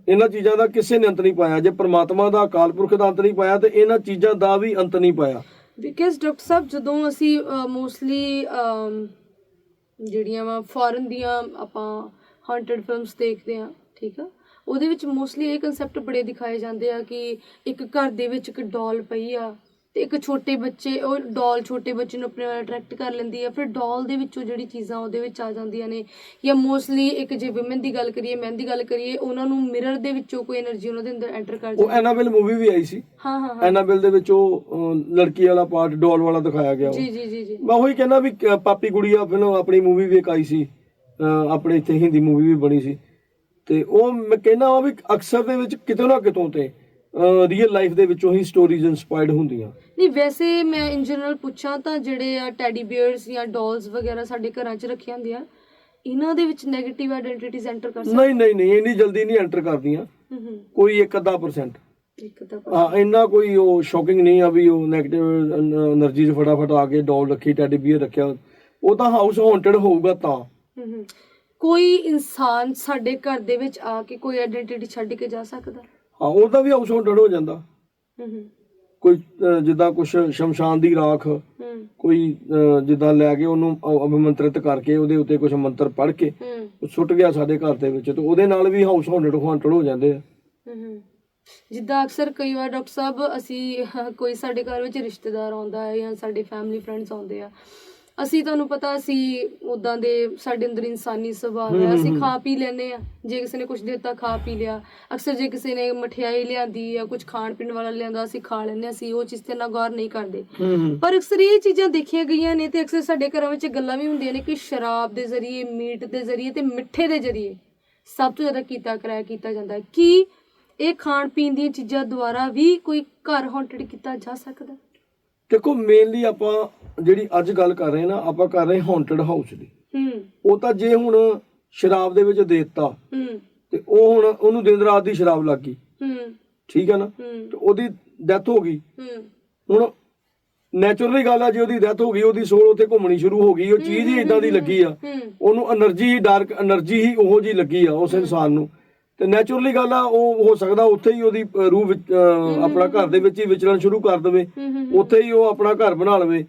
ਇਹਨਾਂ ਚੀਜ਼ਾਂ ਦਾ ਕਿਸੇ ਨੇ ਅੰਤ ਨਹੀਂ ਪਾਇਆ। ਜੇ ਪ੍ਰਮਾਤਮਾ ਦਾ ਅਕਾਲ ਪੁਰਖ ਦਾ ਅੰਤ ਨਹੀਂ ਪਾਇਆ ਤੇ ਇਹਨਾਂ ਚੀਜ਼ਾਂ ਦਾ ਵੀ ਅੰਤ ਨਹੀਂ ਪਾਇਆ। ਬਿਕਾਜ਼ ਡਾਕਟਰ ਸਾਹਿਬ ਜਦੋਂ ਅਸੀਂ ਮੋਸਟਲੀ ਜਿਹੜੀਆਂ ਵਾ ਫੋਰਨ ਦੀਆਂ ਆਪਾਂ ਹੌਂਟਡ ਫਿਲਮਸ ਦੇਖਦੇ ਆ ਠੀਕ ਆ? ਉਹਦੇ ਵਿੱਚ ਮੋਸਟਲੀ ਇਹ ਕਨਸੈਪਟ ਬੜੇ ਦਿਖਾਏ ਜਾਂਦੇ ਆ ਕਿ ਇੱਕ ਘਰ ਦੇ ਵਿੱਚ ਇੱਕ ਡਾਲ ਪਈ ਆ ਤੇ ਇੱਕ ਛੋਟੇ ਬੱਚੇ ਉਹ ਡਾਲ ਛੋਟੇ ਬੱਚੇ ਨੂੰ ਆਪਣੇ ਵੱਲ ਅਟਰੈਕਟ ਕਰ ਲੈਂਦੀ ਹੈ। ਫਿਰ ਡਾਲ ਦੇ ਵਿੱਚੋਂ ਜਿਹੜੀ ਚੀਜ਼ਾਂ ਉਹਦੇ ਵਿੱਚ ਆ ਜਾਂਦੀਆਂ ਨੇ। ਜਾਂ ਮੋਸਟਲੀ ਇੱਕ ਜੇ ਔਮਨ ਦੀ ਗੱਲ ਕਰੀਏ ਮੈਨ ਦੀ ਗੱਲ ਕਰੀਏ ਉਹਨਾਂ ਨੂੰ ਮਿਰਰ ਦੇ ਵਿੱਚੋਂ ਕੋਈ એનર્ਜੀ ਉਹਨਾਂ ਦੇ ਅੰਦਰ ਐਂਟਰ ਕਰ ਜਾਂਦੀ ਉਹ ਐਨਾਬਲ ਮੂਵੀ ਵੀ ਆਈ ਸੀ। ਹਾਂ ਹਾਂ ਐਨਾਬਲ ਦੇ ਵਿੱਚ ਉਹ ਲੜਕੀ ਵਾਲਾ ਪਾਰਟ ਡਾਲ ਵਾਲਾ ਦਿਖਾਇਆ ਗਿਆ ਜੀ ਜੀ ਜੀ ਜੀ। ਮੈਂ ਉਹੀ ਕਹਿੰਦਾ ਵੀ ਪਾਪੀ ਗੁੜੀਆ ਫਿਲਮ ਆਪਣੀ ਮੂਵੀ ਵੀ ਇੱਕ ਆਈ ਸੀ। ਆਪਣੇ ਇੱਥੇ ਹਿੰਦੀ ਮੂਵੀ ਵੀ ਬਣੀ ਸੀ। ਤੇ ਉਹ ਮੈਂ ਕਹਿੰਦਾ ਵੀ ਅਕਸਰ ਦੇ ਵਿੱਚ ਕਿਤੇ ਨਾ ਕਿਤੋਂ ਤੇ ਰੀਅਲ ਲਾਈਫ ਦੇ ਵਿੱਚੋਂ ਹੀ ਸਟੋਰੀਜ਼ ਇਨਸਪਾਇਰਡ ਹੁੰਦੀਆਂ। ਨਹੀਂ ਵੈਸੇ ਮੈਂ ਇਨ ਜਨਰਲ ਪੁੱਛਾਂ ਤਾਂ ਜਿਹੜੇ ਆ ਟੈਡੀ ਬੀਅਰਸ ਜਾਂ ਡਾਲਸ ਵਗੈਰਾ ਸਾਡੇ ਘਰਾਂ 'ਚ ਰੱਖੀਆਂ ਹੁੰਦੀਆਂ ਇਹਨਾਂ ਦੇ ਵਿੱਚ 네ਗੇਟਿਵ ਆਇਡੈਂਟੀਟੀਜ਼ ਐਂਟਰ ਕਰ ਸਕਦੇ? ਨਹੀਂ ਨਹੀਂ ਨਹੀਂ ਇੰਨੀ ਜਲਦੀ ਨਹੀਂ ਐਂਟਰ ਕਰਦੀਆਂ। ਕੋਈ 1-2% ਹਾਂ ਇੰਨਾ ਕੋਈ ਉਹ ਸ਼ੌਕਿੰਗ ਨਹੀਂ ਆ ਵੀ ਉਹ 네ਗੇਟਿਵ એનર્ਜੀ 'ਚ ਫਟਾਫਟ ਆ ਕੇ ਡਾਲ ਰੱਖੀ ਟੈਡੀ ਬੀਅਰ ਰੱਖਿਆ। ਉਹ ਤਾਂ ਹਾਊਸ ਹੌਂਟਡ ਹੋਊਗਾ ਤਾਂ। ਕੋਈ ਇਨਸਾਨ ਸਾਡੇ ਘਰ ਦੇ ਵਿੱਚ ਆ ਕੇ ਕੋਈ ਆਇਡੈਂਟੀਟੀ ਛੱਡ ਕੇ ਜਾ ਸਕਦਾ? ਹਾਂ ਉਹਦਾ ਵੀ ਹਾਊਸ ਹੌਂਟਡ ਹੋ ਜਾਂਦਾ। ਹੂੰ ਕੋਈ ਜਿੱਦਾਂ ਕੁਝ ਸ਼ਮਸ਼ਾਨ ਦੀ ਰਾਖ ਕੋਈ ਜਿੱਦਾਂ ਲੈ ਕੇ ਉਹਨੂੰ ਅਭਿਮੰਤਰਿਤ ਕਰਕੇ ਉਹਦੇ ਉੱਤੇ ਕੁਝ ਮੰਤਰ ਪੜ੍ਹ ਕੇ ਸੁੱਟ ਗਿਆ ਸਾਡੇ ਘਰ ਦੇ ਵਿੱਚ ਤੇ ਉਹਦੇ ਨਾਲ ਵੀ ਹਾਊਸ ਹੌਂਟਡ ਹੌਂਟਡ ਹੋ ਜਾਂਦੇ ਆ। ਜਿੱਦਾਂ ਅਕਸਰ ਕਈ ਵਾਰ ਡਾਕਟਰ ਸਾਹਿਬ ਅਸੀਂ ਕੋਈ ਸਾਡੇ ਘਰ ਵਿੱਚ ਰਿਸ਼ਤੇਦਾਰ ਆਉਂਦਾ ਹੈ ਜਾਂ ਸਾਡੇ ਫੈਮਿਲੀ ਫਰੈਂਡਸ ਆਉਂਦੇ ਆ ਅਸੀਂ ਤੁਹਾਨੂੰ ਪਤਾ ਅਸੀਂ ਉਦਾਂ ਦੇ ਸਾਡੇ ਅੰਦਰ ਇਨਸਾਨੀ ਸੁਭਾਅ ਹੈ ਅਸੀਂ ਖਾ ਪੀ ਲੈਨੇ ਆ ਜੇ ਕਿਸੇ ਨੇ ਕੁਝ ਦਿੱਤਾ ਖਾ ਪੀ ਲਿਆ ਅਕਸਰ ਜੇ ਕਿਸੇ ਨੇ ਮਠਿਆਈ ਲਿਆਂਦੀ ਜਾਂ ਕੁਝ ਖਾਣ ਪੀਣ ਵਾਲਾ ਲਿਆਂਦਾ ਅਸੀਂ ਖਾ ਲੈਨੇ ਅਸੀਂ ਉਹ ਚੀਜ਼ ਤੇ ਨਾ ਗੌਰ ਨਹੀਂ ਕਰਦੇ। ਪਰ ਅਕਸਰ ਇਹ ਚੀਜ਼ਾਂ ਦੇਖੀਆਂ ਗਈਆਂ ਨੇ ਤੇ ਅਕਸਰ ਸਾਡੇ ਘਰਾਂ ਵਿੱਚ ਗੱਲਾਂ ਵੀ ਹੁੰਦੀਆਂ ਨੇ ਕਿ ਸ਼ਰਾਬ ਦੇ ਜ਼ਰੀਏ ਮੀਟ ਦੇ ਜ਼ਰੀਏ ਤੇ ਮਿੱਠੇ ਦੇ ਜ਼ਰੀਏ ਸਭ ਤੋਂ ਜ਼ਿਆਦਾ ਕੀਤਾ ਕਰਾਇਆ ਕੀਤਾ ਜਾਂਦਾ ਹੈ। ਕੀ ਇਹ ਖਾਣ ਪੀਣ ਦੀਆਂ ਚੀਜ਼ਾਂ ਦੁਆਰਾ ਵੀ ਕੋਈ ਘਰ ਹੌਂਟਡ ਕੀਤਾ ਜਾ ਸਕਦਾ? ਦੇਖੋ ਮੇਨਲੀ ਆਪਾਂ ਜਿਹੜੀ ਅੱਜ ਗੱਲ ਕਰ ਰਹੇ ਨਾ ਆਪਾਂ ਕਰ ਰਹੇ ਹੌਂਟਡ ਹਾਊਸ ਦੀ। ਹੂੰ। ਉਹ ਤਾਂ ਜੇ ਹੁਣ ਸ਼ਰਾਬ ਦੇ ਵਿੱਚ ਦੇਤਾ ਹੂੰ। ਤੇ ਉਹ ਹੁਣ ਉਹਨੂੰ ਦਿਨ ਰਾਤ ਦੀ ਸ਼ਰਾਬ ਲੱਗ ਗਈ। ਹੂੰ। ਠੀਕ ਹੈ ਨਾ? ਤੇ ਉਹਦੀ ਡੈਥ ਹੋ ਗਈ। ਹੂੰ। ਹੁਣ ਨੈਚੁਰਲੀ ਗੱਲ ਆ ਜੇ ਉਹਦੀ ਡੈਥ ਹੋ ਗਈ ਉਹਦੀ ਸੋਲ ਉੱਥੇ ਘੁੰਮਣੀ ਸ਼ੁਰੂ ਹੋ ਗਈ ਉਹ ਚੀਜ਼ ਹੀ ਇਦਾਂ ਦੀ ਲੱਗੀ ਆ। ਉਹਨੂੰ એનર્ਜੀ ਡਾਰਕ એનર્ਜੀ ਹੀ ਉਹੋ ਜੀ ਲੱਗੀ ਆ ਉਸ ਇਨਸਾਨ ਨੂੰ। ਤੇ ਨੈਚੁਰਲੀ ਗੱਲ ਆ ਉਹ ਹੋ ਸਕਦਾ ਉੱਥੇ ਹੀ ਉਹਦੀ ਰੂਹ ਵਿੱਚ ਆਪਣਾ ਘਰ ਦੇ ਵਿੱਚ ਹੀ ਵਿਚਰਨ ਸ਼ੁਰੂ ਕਰ ਦੇਵੇ। ਉੱਥੇ ਹੀ ਉਹ ਆਪਣਾ ਘਰ ਬਣਾ ਲਵੇ।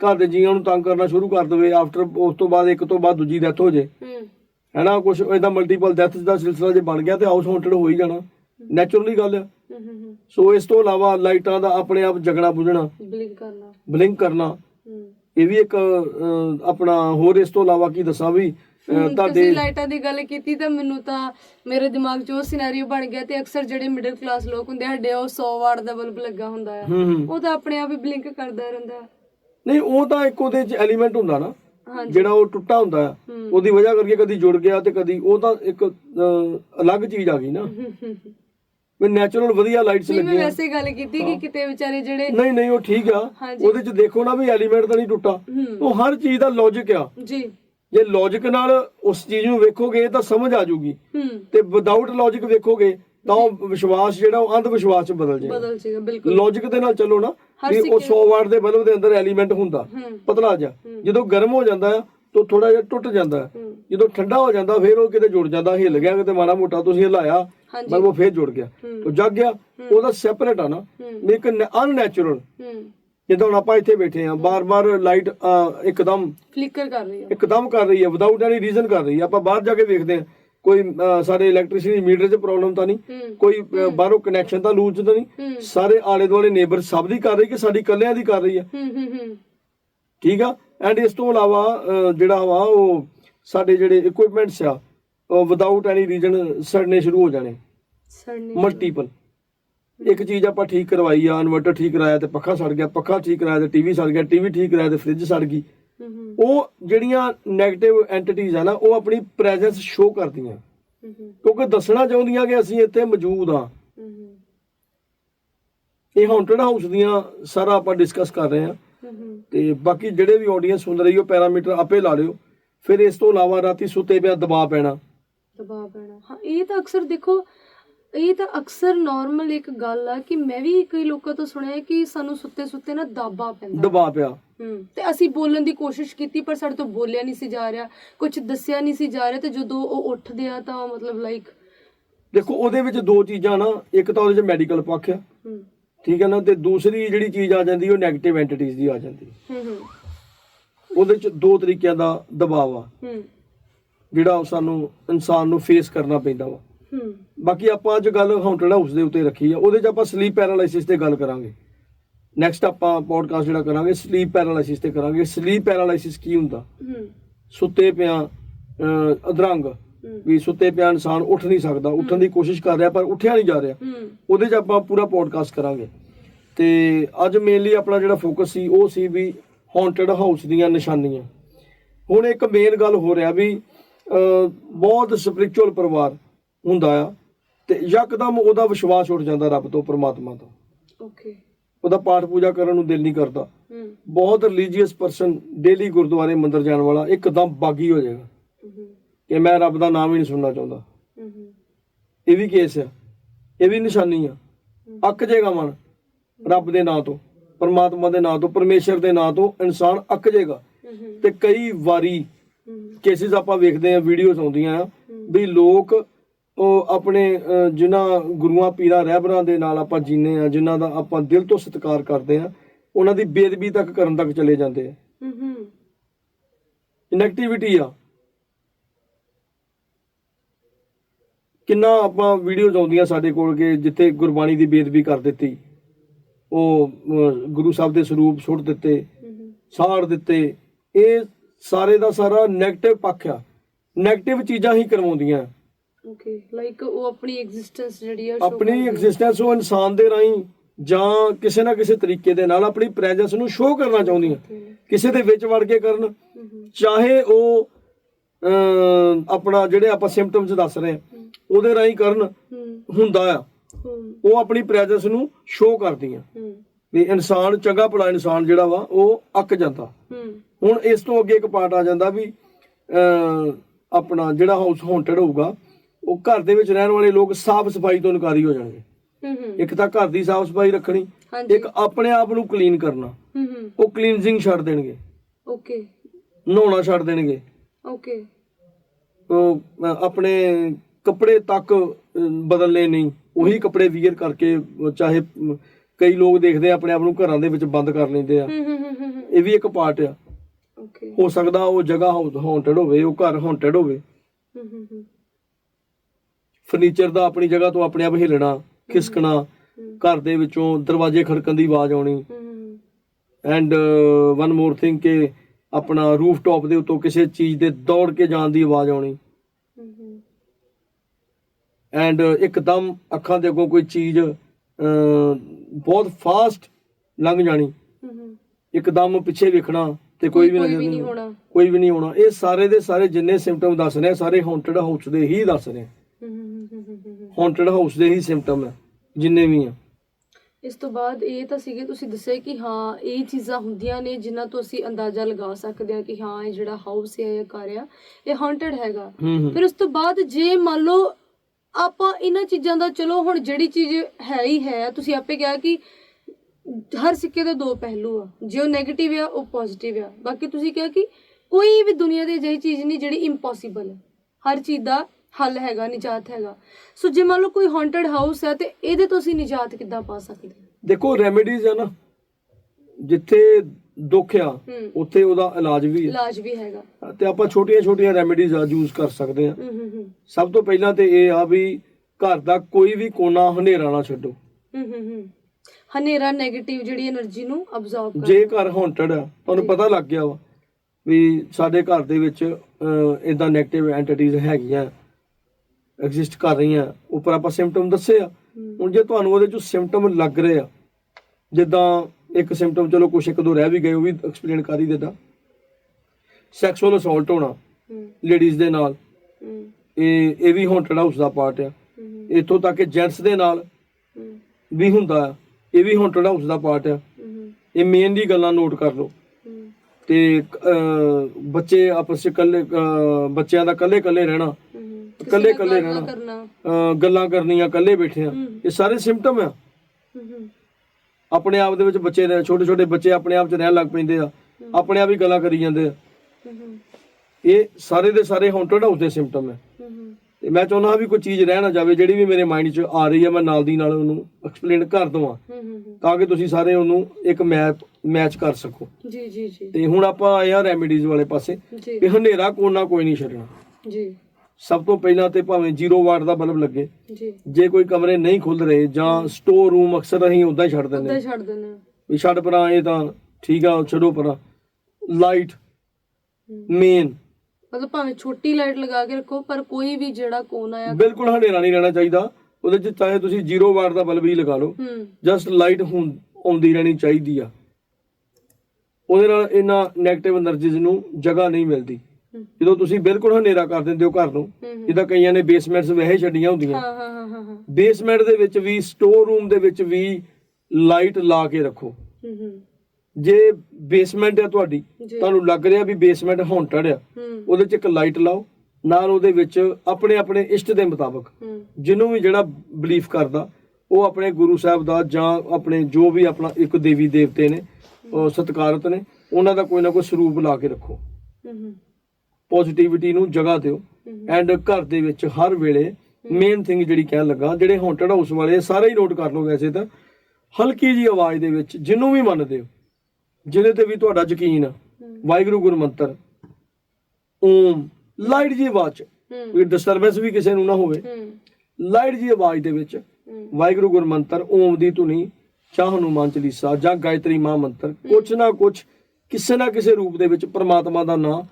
ਘਰ ਦੇ ਜੀਆਂ ਨੂੰ ਤੰਗ ਕਰਨਾ ਸ਼ੁਰੂ ਕਰ ਦੇਵੇ। ਆਫਟਰ ਉਸ ਤੋਂ ਬਾਅਦ ਇੱਕ ਤੋਂ ਬਾਅਦ ਦੂਜੀ ਡੈਥ ਹੋ ਜੇ। ਹੈਨਾ ਕੁਝ ਇਹਦਾ ਮਲਟੀਪਲ ਡੈਥ ਦਾ ਸਿਲਸਿਲਾ ਜੇ ਬਣ ਗਿਆ ਤੇ ਹਾਊਸ ਹੌਂਟਡ ਹੋ ਹੀ ਜਾਣਾ। ਨੈਚੁਰਲੀ ਗੱਲ ਆ। ਸੋ ਇਸ ਤੋਂ ਇਲਾਵਾ ਲਾਈਟਾਂ ਦਾ ਆਪਣੇ ਆਪ ਜਗਣਾ ਬੁਝਣਾ। ਬਲਿੰਕ ਕਰਨਾ। ਬਲਿੰਕ ਕਰਨਾ। ਇਹ ਵੀ ਇੱਕ ਆਪਣਾ ਹੋਰ ਇਸ ਤੋਂ ਇਲਾਵਾ ਕੀ ਦੱਸਾਂ ਵੀ ਹਮ, ਤੁਹਾਡੇ ਤੁਸੀਂ ਲਾਈਟਾਂ ਦੀ ਗੱਲ ਕੀਤੀ ਤਾਂ ਮੈਨੂੰ ਤਾਂ ਮੇਰੇ ਦਿਮਾਗ 'ਚ ਉਹ ਸਿਨੈਰੀਓ ਬਣ ਗਿਆ ਤੇ ਅਕਸਰ ਜਿਹੜੇ ਮਿਡਲ ਕਲਾਸ ਲੋਕ ਹੁੰਦੇ ਆ, ਸਾਡੇ ਉਹ 100 ਵਾਟ ਦਾ ਬਲਬ ਲੱਗਾ ਹੁੰਦਾ ਆ ਹੂੰ ਹੂੰ। ਉਹ ਤਾਂ ਆਪਣੇ ਆਪ ਹੀ ਬਲਿੰਕ ਕਰਦਾ ਰਹਿੰਦਾ। ਨਹੀਂ ਉਹ ਤਾਂ ਇੱਕ ਉਹਦੇ ਚ ਐਲੀਮੈਂਟ ਹੁੰਦਾ ਨਾ ਹਾਂਜੀ। ਜਿਹੜਾ ਉਹ ਟੁੱਟਾ ਹੁੰਦਾ ਹੂੰ। ਉਹਦੀ ਵਜ੍ਹਾ ਕਰਕੇ ਕਦੀ ਜੁੜ ਗਿਆ ਤੇ ਕਦੀ ਉਹ ਤਾਂ ਇੱਕ ਅਲੱਗ ਚੀਜ਼ ਆ ਗਈ ਨਾ। ਵੀ ਨੈਚੁਰਲ ਵਧੀਆ ਲਾਈਟਸ ਨਹੀਂ ਮੈਂ ਲੱਗੀਆਂ। ਵੈਸੇ ਗੱਲ ਕੀਤੀ ਕਿ ਕਿਤੇ ਵਿਚਾਰੇ ਜਿਹੜੇ ਨਹੀਂ ਨਹੀਂ ਉਹ ਠੀਕ ਆ। ਹਾਂਜੀ। ਉਹਦੇ ਚ ਦੇਖੋ ਨਾ ਵੀ ਐਲੀਮੈਂਟ ਤਾਂ ਨਹੀਂ ਟੁੱਟਾ। ਉਹ ਹਰ ਚੀਜ਼ ਦਾ ਲੌਜੀਕ ਆ। ਜੀ। ਜੇ ਲੌਜੀਕ ਨਾਲ ਉਸ ਚੀਜ਼ ਨੂੰ ਵੇਖੋਗੇ ਤਾਂ ਸਮਝ ਆ ਜਾਊਗੀ। ਤੇ ਵਿਦਆਊਟ ਲੌਜੀਕ ਵੇਖੋਗੇ ਤਾਂ ਉਹ ਵਿਸ਼ਵਾਸ ਜਿਹੜਾ ਉਹ ਅੰਧ ਵਿਸ਼ਵਾਸ ਚ ਬਦਲ ਜਾਏਗਾ। ਬਦਲ ਜਾਏਗਾ ਬਿਲਕੁਲ। ਲੌਜੀਕ ਦੇ ਨਾਲ ਚੱਲੋ ਨਾ ਵੀ ਉਹ ਸਿੱਕੇ- 100 ਵਾਟ ਦੇ ਬਲਬ ਦੇ ਅੰਦਰ ਐਲੀਮੈਂਟ ਹੁੰਦਾ ਪਤਲਾ ਜਿਹਾ। ਜਦੋਂ ਗਰਮ ਹੋ ਜਾਂਦਾ ਹੈ ਤਾਂ ਥੋੜਾ ਜਿਹਾ ਟੁੱਟ ਜਾਂਦਾ। ਜਦੋਂ ਠੰਡਾ ਹੋ ਜਾਂਦਾ ਫਿਰ ਉਹ ਕਿਤੇ ਜੁੜ ਜਾਂਦਾ ਹਿੱਲ ਗਿਆ ਕਿਤੇ ਮਾੜਾ ਮੋਟਾ ਤੁਸੀਂ ਹਿਲਾਇਆ ਬਲਬ ਉਹ ਫੇਰ ਜੁੜ ਗਿਆ। ਉਹ ਜਗ ਗਿਆ ਉਹਦਾ ਸੈਪਰੇਟ ਆ ਨਾ ਇੱਕ ਅਨਨੈਚੁਰਲ ਜਿੱਦਾਂ ਹੁਣ ਆਪਾਂ ਇੱਥੇ ਬੈਠੇ ਆ ਬਾਰ-ਬਾਰ ਲਾਈਟ ਇੱਕਦਮ ਫਲਿਕਰ ਕਰ ਰਹੀ ਆ। ਇੱਕਦਮ ਕਰ ਰਹੀ ਹੈ ਵਿਦਆਊਟ ਐਨੀ ਰੀਜ਼ਨ ਕਰ ਰਹੀ ਹੈ ਆਪਾਂ ਬਾਹਰ ਜਾ ਕੇ ਵੇਖਦੇ ਆ ਕੋਈ ਸਾਡੇ ਇਲੈਕਟ੍ਰਿਸਿਟੀ ਮੀਟਰ 'ਚ ਪ੍ਰੋਬਲਮ ਤਾਂ ਨਹੀਂ ਕੋਈ ਬਾਹਰੋਂ ਕਨੈਕਸ਼ਨ ਤਾਂ ਲੂਜ਼ ਤਾਂ ਨਹੀਂ ਸਾਰੇ ਆਲੇ ਦੁਆਲੇ ਨੇਬਰ ਸਭ ਦੀ ਕਰ ਰਹੀ ਕਿ ਸਾਡੀ ਕੱਲਿਆਂ ਦੀ ਕਰ ਰਹੀ ਹੈ ਠੀਕ ਆ? ਐਂਡ ਇਸ ਤੋਂ ਇਲਾਵਾ ਜਿਹੜਾ ਵਾ ਉਹ ਸਾਡੇ ਜਿਹੜੇ ਇਕਵਿਪਮੈਂਟਸ ਆ ਵਿਦਆਊਟ ਐਨੀ ਰੀਜ਼ਨ ਸੜਨੇ ਸ਼ੁਰੂ ਹੋ ਜਾਣੇ। ਸੜਨੇ ਮਲਟੀਪਲ ਇੱਕ ਚੀਜ਼ ਆਪਾਂ ਠੀਕ ਕਰਵਾਈ ਆ ਇਨਵਰਟਰ ਠੀਕ ਕਰਾਇਆ ਤੇ ਪੱਖਾ ਸੜ ਗਿਆ ਪੱਖਾ ਠੀਕ ਕਰਾਇਆ ਤੇ ਟੀਵੀ ਸੜ ਗਿਆ ਟੀਵੀ ਠੀਕ ਕਰਾਇਆ ਤੇ ਫ੍ਰਿਜ ਸੜ ਗਈ। ਉਹ ਜਿਹੜੀਆਂ 네ਗੇਟਿਵ ਐਂਟੀਟੀਜ਼ ਆ ਨਾ ਉਹ ਆਪਣੀ ਪ੍ਰੈਜ਼ੈਂਸ ਸ਼ੋ ਕਰਦੀਆਂ। ਕਿਉਂਕਿ ਦੱਸਣਾ ਚਾਹੁੰਦੀਆਂ ਕਿ ਅਸੀਂ ਇੱਥੇ ਮੌਜੂਦ ਆ। ਇਹ ਹੌਂਟਡ ਹਾਊਸ ਦੀਆਂ ਸਾਰਾ ਆਪਾਂ ਡਿਸਕਸ ਕਰ ਰਹੇ ਆ ਤੇ ਬਾਕੀ ਜਿਹੜੇ ਵੀ ਆਡੀਅנס ਸੁਣ ਰਹੀ ਹੋ ਪੈਰਾਮੀਟਰ ਆਪੇ ਲਾ ਲਿਓ। ਫਿਰ ਇਸ ਤੋਂ ਇਲਾਵਾ ਰਾਤੀ ਸੁੱਤੇ ਪਿਆ ਦਬਾਅ ਪੈਣਾ। ਦਬਾਅ ਪੈਣਾ। ਇਹ ਤਾਂ ਅਕਸਰ ਦੇਖੋ ਇਹ ਤਾਂ ਅਕਸਰ ਨਾਰਮਲ ਇੱਕ ਗੱਲ ਆ ਕਿ ਮੈਂ ਵੀ ਕਈ ਲੋਕਾਂ ਤੋਂ ਸੁਣਿਆ ਕਿ ਸਾਨੂੰ ਸੁੱਤੇ ਸੁੱਤੇ ਨਾ ਦਾਬਾ ਪੈਂਦਾ। ਦਬਾਅ ਪਿਆ। ਹੂੰ ਤੇ ਅਸੀਂ ਬੋਲਣ ਦੀ ਕੋਸ਼ਿਸ਼ ਕੀਤੀ ਪਰ ਸਾਡੇ ਤੋਂ ਬੋਲਿਆ ਨਹੀਂ ਸੀ ਜਾ ਰਿਹਾ ਕੁਝ ਦੱਸਿਆ ਨਹੀਂ ਸੀ ਜਾ ਰਿਹਾ ਤੇ ਜਦੋਂ ਉਹ ਉੱਠਦੇ ਆ ਤਾਂ ਮਤਲਬ ਲਾਈਕ ਦੇਖੋ ਉਹਦੇ ਵਿੱਚ ਦੋ ਚੀਜ਼ਾਂ ਨਾ ਇੱਕ ਤਾਂ ਉਹਦੇ ਵਿੱਚ ਮੈਡੀਕਲ ਪੱਖ ਆ। ਹੂੰ। ਠੀਕ ਹੈ ਨਾ ਤੇ ਦੂਸਰੀ ਜਿਹੜੀ ਚੀਜ਼ ਆ ਜਾਂਦੀ ਉਹ 네ਗੇਟਿਵ ਐਂਟੀਟੀਜ਼ ਦੀ ਆ ਜਾਂਦੀ। ਹੂੰ ਹੂੰ। ਉਹਦੇ ਚ ਦੋ ਤਰੀਕਿਆਂ ਦਾ ਦਬਾਅ ਆ। ਹੂੰ। ਜਿਹੜਾ ਉਹ ਸਾਨੂੰ ਇਨਸਾਨ ਨੂੰ ਫੇਸ ਕਰਨਾ ਪੈਂਦਾ ਵਾ। ਹੂੰ। ਬਾਕੀ ਆਪਾਂ ਅੱਜ ਗੱਲ ਹਾਉਂਟਡ ਹਾਊਸ ਦੇ ਉੱਤੇ ਰੱਖੀ ਆ ਉਹਦੇ 'ਚ ਆਪਾਂ ਸਲੀਪ ਪੈਰਾਲਾਈਸਿਸ ਤੇ ਗੱਲ ਕਰਾਂਗੇ। ਨੈਕਸਟ ਆਪਾਂ ਪੋਡਕਾਸਟ ਜਿਹੜਾ ਕਰਾਂਗੇ ਸਲੀਪ ਪੈਰਾਲਾਈਸਿਸ ਤੇ ਕਰਾਂਗੇ। ਸਲੀਪ ਪੈਰਾਲਾਈਸਿਸ ਕੀ ਹੁੰਦਾ? ਹੂੰ। ਸੁੱਤੇ ਪਿਆ ਅਧਰੰਗ। ਵੀ ਸੁੱਤੇ ਪਿਆ ਇਨਸਾਨ ਉੱਠ ਨਹੀਂ ਸਕਦਾ। ਉੱਠਣ ਦੀ ਕੋਸ਼ਿਸ਼ ਕਰ ਰਿਹਾ ਪਰ ਉੱਠਿਆ ਨਹੀਂ ਜਾ ਰਿਹਾ। ਉਹਦੇ 'ਚ ਆਪਾਂ ਪੂਰਾ ਪੋਡਕਾਸਟ ਕਰਾਂਗੇ। ਤੇ ਅੱਜ ਮੇਨਲੀ ਆਪਣਾ ਜਿਹੜਾ ਫੋਕਸ ਸੀ ਉਹ ਸੀ ਵੀ ਹੌਂਟਡ ਹਾਊਸ ਦੀਆਂ ਨਿਸ਼ਾਨੀਆਂ। ਹੁਣ ਇੱਕ ਮੇਨ ਗੱਲ ਹੋ ਰਿਹਾ ਵੀ ਬਹੁਤ ਸਪਿਰਚੁਅਲ ਪਰਿਵਾਰ ਹੁੰਦਾ ਆ ਤੇ ਯਕਦਮ ਉਹਦਾ ਵਿਸ਼ਵਾਸ ਉੱਠ ਜਾਂਦਾ ਰੱਬ ਤੋਂ ਪ੍ਰਮਾਤਮਾ ਤੋਂ। ਓਕੇ ਉਹਦਾ ਪਾਠ ਪੂਜਾ ਕਰਨ ਨੂੰ ਦਿਲ ਨਹੀਂ ਕਰਦਾ। ਹੂੰ। ਬਹੁਤ ਰਿਲੀਜੀਅਸ ਪਰਸਨ ਡੇਲੀ ਗੁਰਦੁਆਰੇ ਮੰਦਿਰ ਜਾਣ ਵਾਲਾ ਇੱਕਦਮ ਬਾਗੀ ਹੋ ਜਾਏਗਾ। ਹੂੰ। ਕਿ ਮੈਂ ਰੱਬ ਦਾ ਨਾਮ ਹੀ ਨਹੀਂ ਸੁਣਨਾ ਚਾਹੁੰਦਾ। ਹੂੰ ਇਹ ਵੀ ਕੇਸ ਆ। ਇਹ ਵੀ ਨਿਸ਼ਾਨੀ ਆ। ਅੱਕ ਜਾਏਗਾ ਮਨ ਰੱਬ ਦੇ ਨਾਂ ਤੋਂ ਪਰਮਾਤਮਾ ਦੇ ਨਾਂ ਤੋਂ ਪਰਮੇਸ਼ਰ ਦੇ ਨਾਂ ਤੋਂ ਇਨਸਾਨ ਅੱਕ ਜਾਏਗਾ। ਤੇ ਕਈ ਵਾਰੀ ਕੇਸਿਸ ਆਪਾਂ ਵੇਖਦੇ ਆ ਵੀਡੀਓਜ਼ ਆਉਂਦੀਆਂ ਆ ਵੀ ਲੋਕ ਉਹ ਆਪਣੇ ਜਿਨ੍ਹਾਂ ਗੁਰੂਆਂ ਪੀਰਾਂ ਰਹਿਬਰਾਂ ਦੇ ਨਾਲ ਆਪਾਂ ਜੀਨੇ ਆ ਜਿਨ੍ਹਾਂ ਦਾ ਆਪਾਂ ਦਿਲ ਤੋਂ ਸਤਿਕਾਰ ਕਰਦੇ ਆ ਉਹਨਾਂ ਦੀ ਬੇਦਬੀ ਤੱਕ ਕਰਨ ਤੱਕ ਚਲੇ ਜਾਂਦੇ ਆ। ਹੂੰ ਹੂੰ ਇਨੈਕਟੀਵਿਟੀ ਆ। ਕਿੰਨਾ ਆਪਾਂ ਵੀਡੀਓਜ਼ ਆਉਂਦੀਆਂ ਸਾਡੇ ਕੋਲ ਕਿ ਜਿੱਥੇ ਗੁਰਬਾਣੀ ਦੀ ਬੇਦਬੀ ਕਰ ਦਿੱਤੀ। ਉਹ ਗੁਰੂ ਸਾਹਿਬ ਦੇ ਸਰੂਪ ਸੁੱਟ ਦਿੱਤੇ ਸਾੜ ਦਿੱਤੇ। ਇਹ ਸਾਰੇ ਦਾ ਸਾਰਾ 네ਗੇਟਿਵ ਪੱਖ ਆ। 네ਗੇਟਿਵ ਚੀਜ਼ਾਂ ਹੀ ਕਰਵਾਉਂਦੀਆਂ। ਓਕੇ ਲਾਈਕ ਉਹ ਆਪਣੀ ਐਗਜ਼ਿਸਟੈਂਸ ਜਿਹੜੀ ਆ show ਆਪਣੀ ਕਰਦੀ। ਐਗਜ਼ਿਸਟੈਂਸ ਉਹ ਇਨਸਾਨ ਦੇ ਰਾਹੀਂ ਜਾਂ ਕਿਸੇ ਨਾ ਕਿਸੇ ਤਰੀਕੇ ਦੇ ਨਾਲ ਆਪਣੀ ਪ੍ਰੈਜ਼ੈਂਸ ਨੂੰ ਸ਼ੋਅ ਕਰਨਾ ਚਾਹੁੰਦੀਆਂ ਹੂੰ ਕਿਸੇ ਦੇ ਵਿੱਚ ਵੜ ਕੇ ਕਰਨ। ਹੂੰ ਚਾਹੇ ਉਹ ਆਪਣਾ ਜਿਹੜੇ ਆਪਾਂ ਸਿੰਪਟਮਸ ਦੱਸ ਰਹੇ ਆ ਉਹਦੇ ਰਾਹੀਂ ਕਰਨ ਹੂੰ ਹੁੰਦਾ ਆ। ਹੂੰ ਉਹ ਆਪਣੀ ਪ੍ਰੈਜ਼ੈਂਸ ਨੂੰ ਸ਼ੋਅ ਕਰਦੀਆਂ ਹੂੰ ਵੀ ਇਨਸਾਨ ਚੰਗਾ ਭਲਾ ਇਨਸਾਨ ਜਿਹੜਾ ਵਾ ਉਹ ਅੱਕ ਜਾਂਦਾ। ਹੂੰ ਹੁਣ ਇਸ ਤੋਂ ਅੱਗੇ ਇੱਕ ਪਾਰਟ ਆ ਜਾਂਦਾ ਵੀ ਅਹ, ਆਪਣਾ ਜਿਹੜਾ ਹਾਊਸ ਹੌਂਟਡ ਹੋਊਗਾ ਉਹ ਘਰ ਦੇ ਵਿੱਚ ਰਹਿਣ ਵਾਲੇ ਲੋਕ ਸਾਫ਼ ਸਫ਼ਾਈ ਤੋਂ ਇਨਕਾਰੀ ਹੋ ਜਾਣਗੇ। ਹੂੰ ਹੂੰ। ਇੱਕ ਤਾਂ ਘਰ ਦੀ ਸਾਫ਼ ਸਫ਼ਾਈ ਰੱਖਣੀ ਹਾਂਜੀ। ਇੱਕ ਆਪਣੇ ਆਪ ਨੂੰ ਕਲੀਨ ਕਰਨਾ। ਹੂੰ ਹੂੰ। ਉਹ ਕਲੀਨਜ਼ਿੰਗ ਛੱਡ ਦੇਣਗੇ। ਓਕੇ। ਨਹਾਉਣਾ ਛੱਡ ਦੇਣਗੇ। ਓਕੇ। ਉਹ ਆਪਣੇ ਕੱਪੜੇ ਤੱਕ ਅਹ, ਬਦਲਨੇ ਨਹੀਂ। ਉਹੀ ਕੱਪੜੇ ਵੀਅਰ ਕਰਕੇ ਚਾਹੇ ਅਮ, ਕਈ ਲੋਕ ਦੇਖਦੇ ਆ ਆਪਣੇ ਆਪ ਨੂੰ ਘਰਾਂ ਦੇ ਵਿੱਚ ਬੰਦ ਕਰ ਲੈਂਦੇ ਆ। ਹੂੰ ਹੂੰ ਹੂੰ ਹੂੰ। ਇਹ ਵੀ ਇੱਕ ਪਾਰਟ ਆ। ਓਕੇ। ਹੋ ਸਕਦਾ ਉਹ ਜਗ੍ਹਾ ਹੌਂਟਡ ਹੋਵੇ ਉਹ ਘਰ ਹੌਂਟਡ ਹੋਵੇ। ਹੂੰ ਹੂੰ ਹੂੰ। ਫਰਨੀਚਰ ਦਾ ਆਪਣੀ ਜਗ੍ਹਾ ਤੋਂ ਆਪਣੇ ਆਪ ਹਿੱਲਣਾ ਖਿਸਕਣਾ ਘਰ ਦੇ ਵਿੱਚੋਂ ਦਰਵਾਜ਼ੇ ਖੜਕਣ ਦੀ ਆਵਾਜ਼ ਆਉਣੀ। ਐਂਡ ਵਨ ਮੋਰ ਥਿੰਗ ਕਿ ਆਪਣਾ ਰੂਫ ਟਾਪ ਦੇ ਉੱਤੋਂ ਕਿਸੇ ਚੀਜ਼ ਦੇ ਦੌੜ ਕੇ ਜਾਣ ਦੀ ਆਵਾਜ਼ ਆਉਣੀ। ਐਂਡ ਇੱਕਦਮ ਅੱਖਾਂ ਦੇ ਅੱਗੋਂ ਕੋਈ ਚੀਜ਼ ਬਹੁਤ ਫਾਸਟ ਲੰਘ ਜਾਣੀ। ਇੱਕਦਮ ਪਿੱਛੇ ਵੇਖਣਾ ਤੇ ਕੋਈ ਵੀ ਨਹੀਂ ਹੋਣਾ ਕੋਈ ਵੀ ਨਹੀਂ ਹੋਣਾ ਇਹ ਸਾਰੇ ਦੇ ਸਾਰੇ ਜਿੰਨੇ ਸਿੰਪਟਮ ਦੱਸ ਰਹੇ ਸਾਰੇ ਹੌਂਟਡ ਹਾਊਸ ਦੇ ਹੀ ਦੱਸ ਰਹੇ। ਹੌਂਟਡ ਹਾਊਸ ਦੇ ਹੀ ਸਿੰਪਟਮ ਆ ਜਿੰਨੇ ਵੀ ਆ। ਇਸ ਤੋਂ ਬਾਅਦ ਇਹ ਤਾਂ ਸੀਗੇ ਤੁਸੀਂ ਦੱਸਿਆ ਕਿ ਹਾਂ ਇਹ ਚੀਜ਼ਾਂ ਹੁੰਦੀਆਂ ਨੇ ਜਿਨ੍ਹਾਂ ਤੋਂ ਅਸੀਂ ਅੰਦਾਜ਼ਾ ਲਗਾ ਸਕਦੇ ਹਾਂ ਕਿ ਹਾਂ ਇਹ ਜਿਹੜਾ ਹਾਊਸ ਹੈ ਜਾਂ ਘਰ ਆ ਇਹ ਹੌਂਟਡ ਹੈਗਾ। ਹੂੰ ਹੂੰ। ਫਿਰ ਉਸ ਤੋਂ ਬਾਅਦ ਜੇ ਮੰਨ ਲਓ ਆਪਾਂ ਇਹਨਾਂ ਚੀਜ਼ਾਂ ਦਾ ਚਲੋ ਹੁਣ ਜਿਹੜੀ ਚੀਜ਼ ਹੈ ਹੀ ਹੈ ਤੁਸੀਂ ਆਪੇ ਕਿਹਾ ਕਿ ਹਰ ਸਿੱਕੇ ਦੇ ਦੋ ਪਹਿਲੂ ਆ ਜੇ ਉਹ 네ਗੇਟਿਵ ਆ ਉਹ ਪੋਜ਼ਿਟਿਵ ਆ। ਬਾਕੀ ਤੁਸੀਂ ਕਿਹਾ ਕਿ ਕੋਈ ਵੀ ਦੁਨੀਆ ਦੀ ਅਜਿਹੀ ਚੀਜ਼ ਨਹੀਂ ਜਿਹੜੀ ਇੰਪੋਸੀਬਲ ਹੈ ਹਰ ਚੀਜ਼ ਦਾ ਹੱਲ ਹੈਗਾ ਨਿਜਾਤ ਹੈਗਾ। ਸੋ ਜੇ ਮੰਨ ਲਓ ਕੋਈ ਹੌਂਟਡ ਹਾਊਸ ਹੈ ਤੇ ਇਹਦੇ ਤੋਂ ਅਸੀਂ ਨਿਜਾਤ ਕਿੱਦਾਂ ਪਾ ਸਕਦੇ? ਦੇਖੋ ਰੈਮੇਡੀਜ਼ ਹੈ ਨਾ। ਜਿੱਥੇ ਦੁੱਖ ਉੱਥੇ ਉਹਦਾ ਇਲਾਜ ਵੀ ਹੈ ਇਲਾਜ ਵੀ ਹੈਗਾ। ਤੇ ਆਪਾਂ ਛੋਟੀਆਂ ਛੋਟੀਆਂ ਰੈਮੇਡੀਜ਼ ਯੂਜ਼ ਕਰ ਸਕਦੇ ਆ। ਸਭ ਤੋਂ ਪਹਿਲਾਂ ਤੇ ਇਹ ਆ ਵੀ ਘਰ ਦਾ ਕੋਈ ਵੀ ਕੋਨਾ ਹਨੇਰਾ ਨਾ ਛੱਡੋ। ਹਨੇਰਾ ਨੈਗੇਟਿਵ ਜਿਹੜੀ એનર્ਜੀ ਨੂੰ ਅਬਜ਼ਰਬ ਕਰ ਜੇ ਘਰ ਹੌਂਟਡ ਆ ਤੁਹਾਨੂੰ ਪਤਾ ਲੱਗ ਗਿਆ ਵਾ ਵੀ ਸਾਡੇ ਘਰ ਦੇ ਵਿੱਚ ਇਦਾਂ ਨੈਗੇਟਿਵ ਐਂਟੀਟੀਜ਼ ਹੈਗੀਆਂ। ਐਗਜ਼ਿਸਟ ਕਰ ਰਹੀਆਂ। ਉੱਪਰ ਆਪਾਂ ਸਿੰਪਟਮ ਦੱਸੇ ਆ। ਹੁਣ ਜੇ ਤੁਹਾਨੂੰ ਉਹਦੇ ਚੋਂ ਸਿੰਪਟਮ ਲੱਗ ਰਹੇ ਆ ਜਿੱਦਾਂ ਇੱਕ ਸਿੰਪਟਮ ਚਲੋ ਕੁਛ ਇੱਕ ਦੋ ਰਹਿ ਵੀ ਗਏ ਉਹ ਵੀ ਐਕਸਪਲੇਨ ਕਰ ਹੀ ਦਿੱਤਾ। ਸੈਕਸੁਅਲ ਅਸੌਲਟ ਹੋਣਾ ਲੇਡੀਜ਼ ਦੇ ਨਾਲ। ਇਹ ਇਹ ਵੀ ਹੌਂਟਡ ਹਾਊਸ ਦਾ ਪਾਰਟ ਆ। ਇੱਥੋਂ ਤੱਕ ਕਿ ਜੈਂਟਸ ਦੇ ਨਾਲ ਵੀ ਹੁੰਦਾ ਇਹ ਵੀ ਹੌਂਟਡ ਹਾਊਸ ਦਾ ਪਾਰਟ ਆ। ਇਹ ਮੇਨ ਦੀ ਗੱਲਾਂ ਨੋਟ ਕਰ ਲਓ। ਤੇ ਬੱਚੇ ਆਪਸ ਵਿੱਚ ਇਕੱਲੇ ਬੱਚਿਆਂ ਦਾ ਇਕੱਲੇ ਇਕੱਲੇ ਰਹਿਣਾ। ਇਕੱਲੇ ਇਕੱਲੇ ਰਹਿਣਾ। ਕਰਨਾ। ਅਹ, ਗੱਲਾਂ ਕਰਨੀਆਂ ਇਕੱਲੇ ਬੈਠੇ ਆ। ਹੂੰ। ਇਹ ਸਾਰੇ ਸਿੰਪਟਮ ਆ। ਹੂੰ ਹੂੰ। ਆਪਣੇ ਆਪ ਦੇ ਵਿੱਚ ਬੱਚੇ ਨੇ ਛੋਟੇ ਛੋਟੇ ਬੱਚੇ ਆਪਣੇ ਆਪ 'ਚ ਰਹਿਣ ਲੱਗ ਪੈਂਦੇ ਆ। ਆਪਣੇ ਆਪ ਹੀ ਗੱਲਾਂ ਕਰੀ ਜਾਂਦੇ ਆ। ਹੂੰ ਇਹ ਸਾਰੇ ਦੇ ਸਾਰੇ ਹੌਂਟਡ ਹਾਊਸ ਦੇ ਸਿੰਪਟਮ ਆ। ਹੂੰ ਹੂੰ। ਤੇ ਮੈਂ ਚਾਹੁੰਦਾ ਵੀ ਕੋਈ ਚੀਜ਼ ਰਹਿ ਨਾ ਜਾਵੇ ਜਿਹੜੀ ਵੀ ਮੇਰੇ ਮਾਈਂਡ 'ਚ ਆ ਰਹੀ ਆ ਮੈਂ ਨਾਲ ਦੀ ਨਾਲ ਉਹਨੂੰ ਐਕਸਪਲੇਨ ਕਰ ਦਵਾਂ ਹੂੰ ਹੂੰ ਤਾਂ ਕਿ ਤੁਸੀਂ ਸਾਰੇ ਉਹਨੂੰ ਇੱਕ ਮੈਪ ਮੈਚ ਕਰ ਸਕੋ। ਜੀ ਜੀ ਜੀ। ਤੇ ਹੁਣ ਆਪਾਂ ਆਏ ਆ ਰੈਮੇਡੀਜ਼ ਵਾਲੇ ਪਾਸੇ। ਜੀ। ਹਨੇਰਾ ਕੋਨਾ ਕੋਈ ਨਹੀਂ ਛੱਡਣਾ। ਜੀ। ਸਭ ਤੋਂ ਪਹਿਲਾਂ ਤੇ ਭਾਵੇਂ 0 ਵਾਟ ਦਾ ਬਲਬ ਲੱਗੇ ਜੀ। ਜੇ ਕੋਈ ਕਮਰੇ ਨਹੀਂ ਖੁੱਲ ਰਹੇ ਜਾਂ ਸਟੋਰ ਰੂਮ ਅਕਸਰ ਅਸੀਂ ਉਦਾਂ ਹੀ ਛੱਡ ਦਿੰਦੇ ਉਦਾਂ ਹਾਂ। ਛੱਡ ਦਿੰਦੇ ਵੀ ਛੱਡ ਪਰਾਂ ਇਹ ਤਾਂ ਠੀਕ ਆ ਛੱਡੋ ਪਰਾਂ। ਲਾਈਟ ਮੇਨ ਮਤਲਬ ਭਾਵੇਂ ਛੋਟੀ ਲਾਈਟ ਲਗਾ ਕੇ ਰੱਖੋ ਪਰ ਕੋਈ ਵੀ ਜਿਹੜਾ ਕੋਨਾ ਆ ਬਿਲਕੁਲ ਹਨੇਰਾ ਨਹੀਂ ਰਹਿਣਾ ਚਾਹੀਦਾ। ਉਹਦੇ ਚ ਚਾਹੇ ਤੁਸੀਂ ਜੀਰੋ ਵਾਰ ਦਾ ਬਲਬ ਹੀ ਲਗਾ ਲਓ। ਜਸਟ ਲਾਈਟ ਹੁਣ ਆਉਂਦੀ ਰਹਿਣੀ ਚਾਹੀਦੀ ਆ। ਉਹਦੇ ਨਾਲ ਇਹਨਾਂ 네ਗੇਟਿਵ એનર્ਜੀਜ਼ ਨੂੰ ਜਗ੍ਹਾ ਨਹੀਂ ਮਿਲਦੀ। ਜਦੋਂ ਤੁਸੀਂ ਬਿਲਕੁਲ ਹਨੇਰਾ ਕਰ ਦਿੰਦੇ ਹੋ ਘਰ ਨੂੰ। ਜਿੱਦਾਂ ਕਈਆਂ ਨੇ ਬੇਸਮੈਂਟਸ ਵੈਸੇ ਹੀ ਛੱਡੀਆਂ ਹੁੰਦੀਆਂ। ਹਾਂ ਹਾਂ ਹਾਂ ਹਾਂ ਬੇਸਮੈਂਟ ਦੇ ਵਿੱਚ ਵੀ ਸਟੋਰ ਰੂਮ ਦੇ ਵਿੱਚ ਵੀ ਲਾਈਟ ਲਾ ਕੇ ਰੱਖੋ। ਜੇ ਬੇਸਮੈਂਟ ਹੈ ਤੁਹਾਡੀ ਤੁਹਾਨੂੰ ਲੱਗ ਰਿਹਾ ਵੀ ਬੇਸਮੈਂਟ ਹੌਂਟਡ ਆ ਉਹਦੇ 'ਚ ਇੱਕ ਲਾਈਟ ਲਾਓ ਨਾਲ ਉਹਦੇ ਵਿੱਚ ਆਪਣੇ ਆਪਣੇ ਇਸ਼ਟ ਦੇ ਮੁਤਾਬਕ। ਜਿਹਨੂੰ ਵੀ ਜਿਹੜਾ ਬਲੀਫ ਕਰਦਾ ਉਹ ਆਪਣੇ ਗੁਰੂ ਸਾਹਿਬ ਦਾ ਜਾਂ ਆਪਣੇ ਜੋ ਵੀ ਆਪਣਾ ਇੱਕ ਦੇਵੀ ਦੇਵਤੇ ਨੇ ਸਤਿਕਾਰਤ ਨੇ ਉਹਨਾਂ ਦਾ ਕੋਈ ਨਾ ਕੋਈ ਸਰੂਪ ਲਾ ਕੇ ਰੱਖੋ। ਹੂੰ ਹੂੰ। ਪੋਜ਼ਿਟਿਵਿਟੀ ਨੂੰ ਜਗ੍ਹਾ ਦਿਓ। ਐਂਡ ਘਰ ਦੇ ਵਿੱਚ ਹਰ ਵੇਲੇ ਮੇਨ ਥਿੰਗ ਜਿਹੜੀ ਕਹਿਣ ਲੱਗਾ ਜਿਹੜੇ ਹੌਂਟਡ ਹਾਊਸ ਵਾਲੇ ਸਾਰੇ ਹੀ ਨੋਟ ਕਰ ਲਓ ਵੈਸੇ ਤਾਂ। ਹਲਕੀ ਜੀ ਆਵਾਜ਼ ਦੇ ਵਿੱਚ ਜਿਹਨੂੰ ਵੀ ਮੰਨਦੇ ਹੋ ਜਿਹਦੇ ਤੇ ਵੀ ਤੁਹਾਡਾ ਯਕੀਨ ਆ। ਵਾਹਿਗੁਰੂ ਗੁਰ ਮੰਤਰ। ਓਮ। ਲਾਈਟ ਜੀ ਆਵਾਜ਼ ਚ। ਡਿਸਟਰਬੈਂਸ ਵੀ ਕਿਸੇ ਨੂੰ ਨਾ ਹੋਵੇ। ਲਾਈਟ ਜੀ ਆਵਾਜ਼ ਦੇ ਵਿੱਚ ਵਾਹਿਗੁਰੂ ਗੁਰ ਮੰਤਰ ਓਮ ਦੀ ਧੁਨੀ ਚਾਹ ਹਨੂਮਾਨ ਚਾਲੀਸਾ ਜਾਂ ਗਾਇਤਰੀ ਮਾਂ ਮੰਤਰ ਕੁਛ ਨਾ ਕੁਛ ਕਿਸੇ ਨਾ ਕਿਸੇ ਰੂਪ ਦੇ ਵਿੱਚ ਪ੍ਰਮਾਤਮਾ ਦਾ ਨਾਮ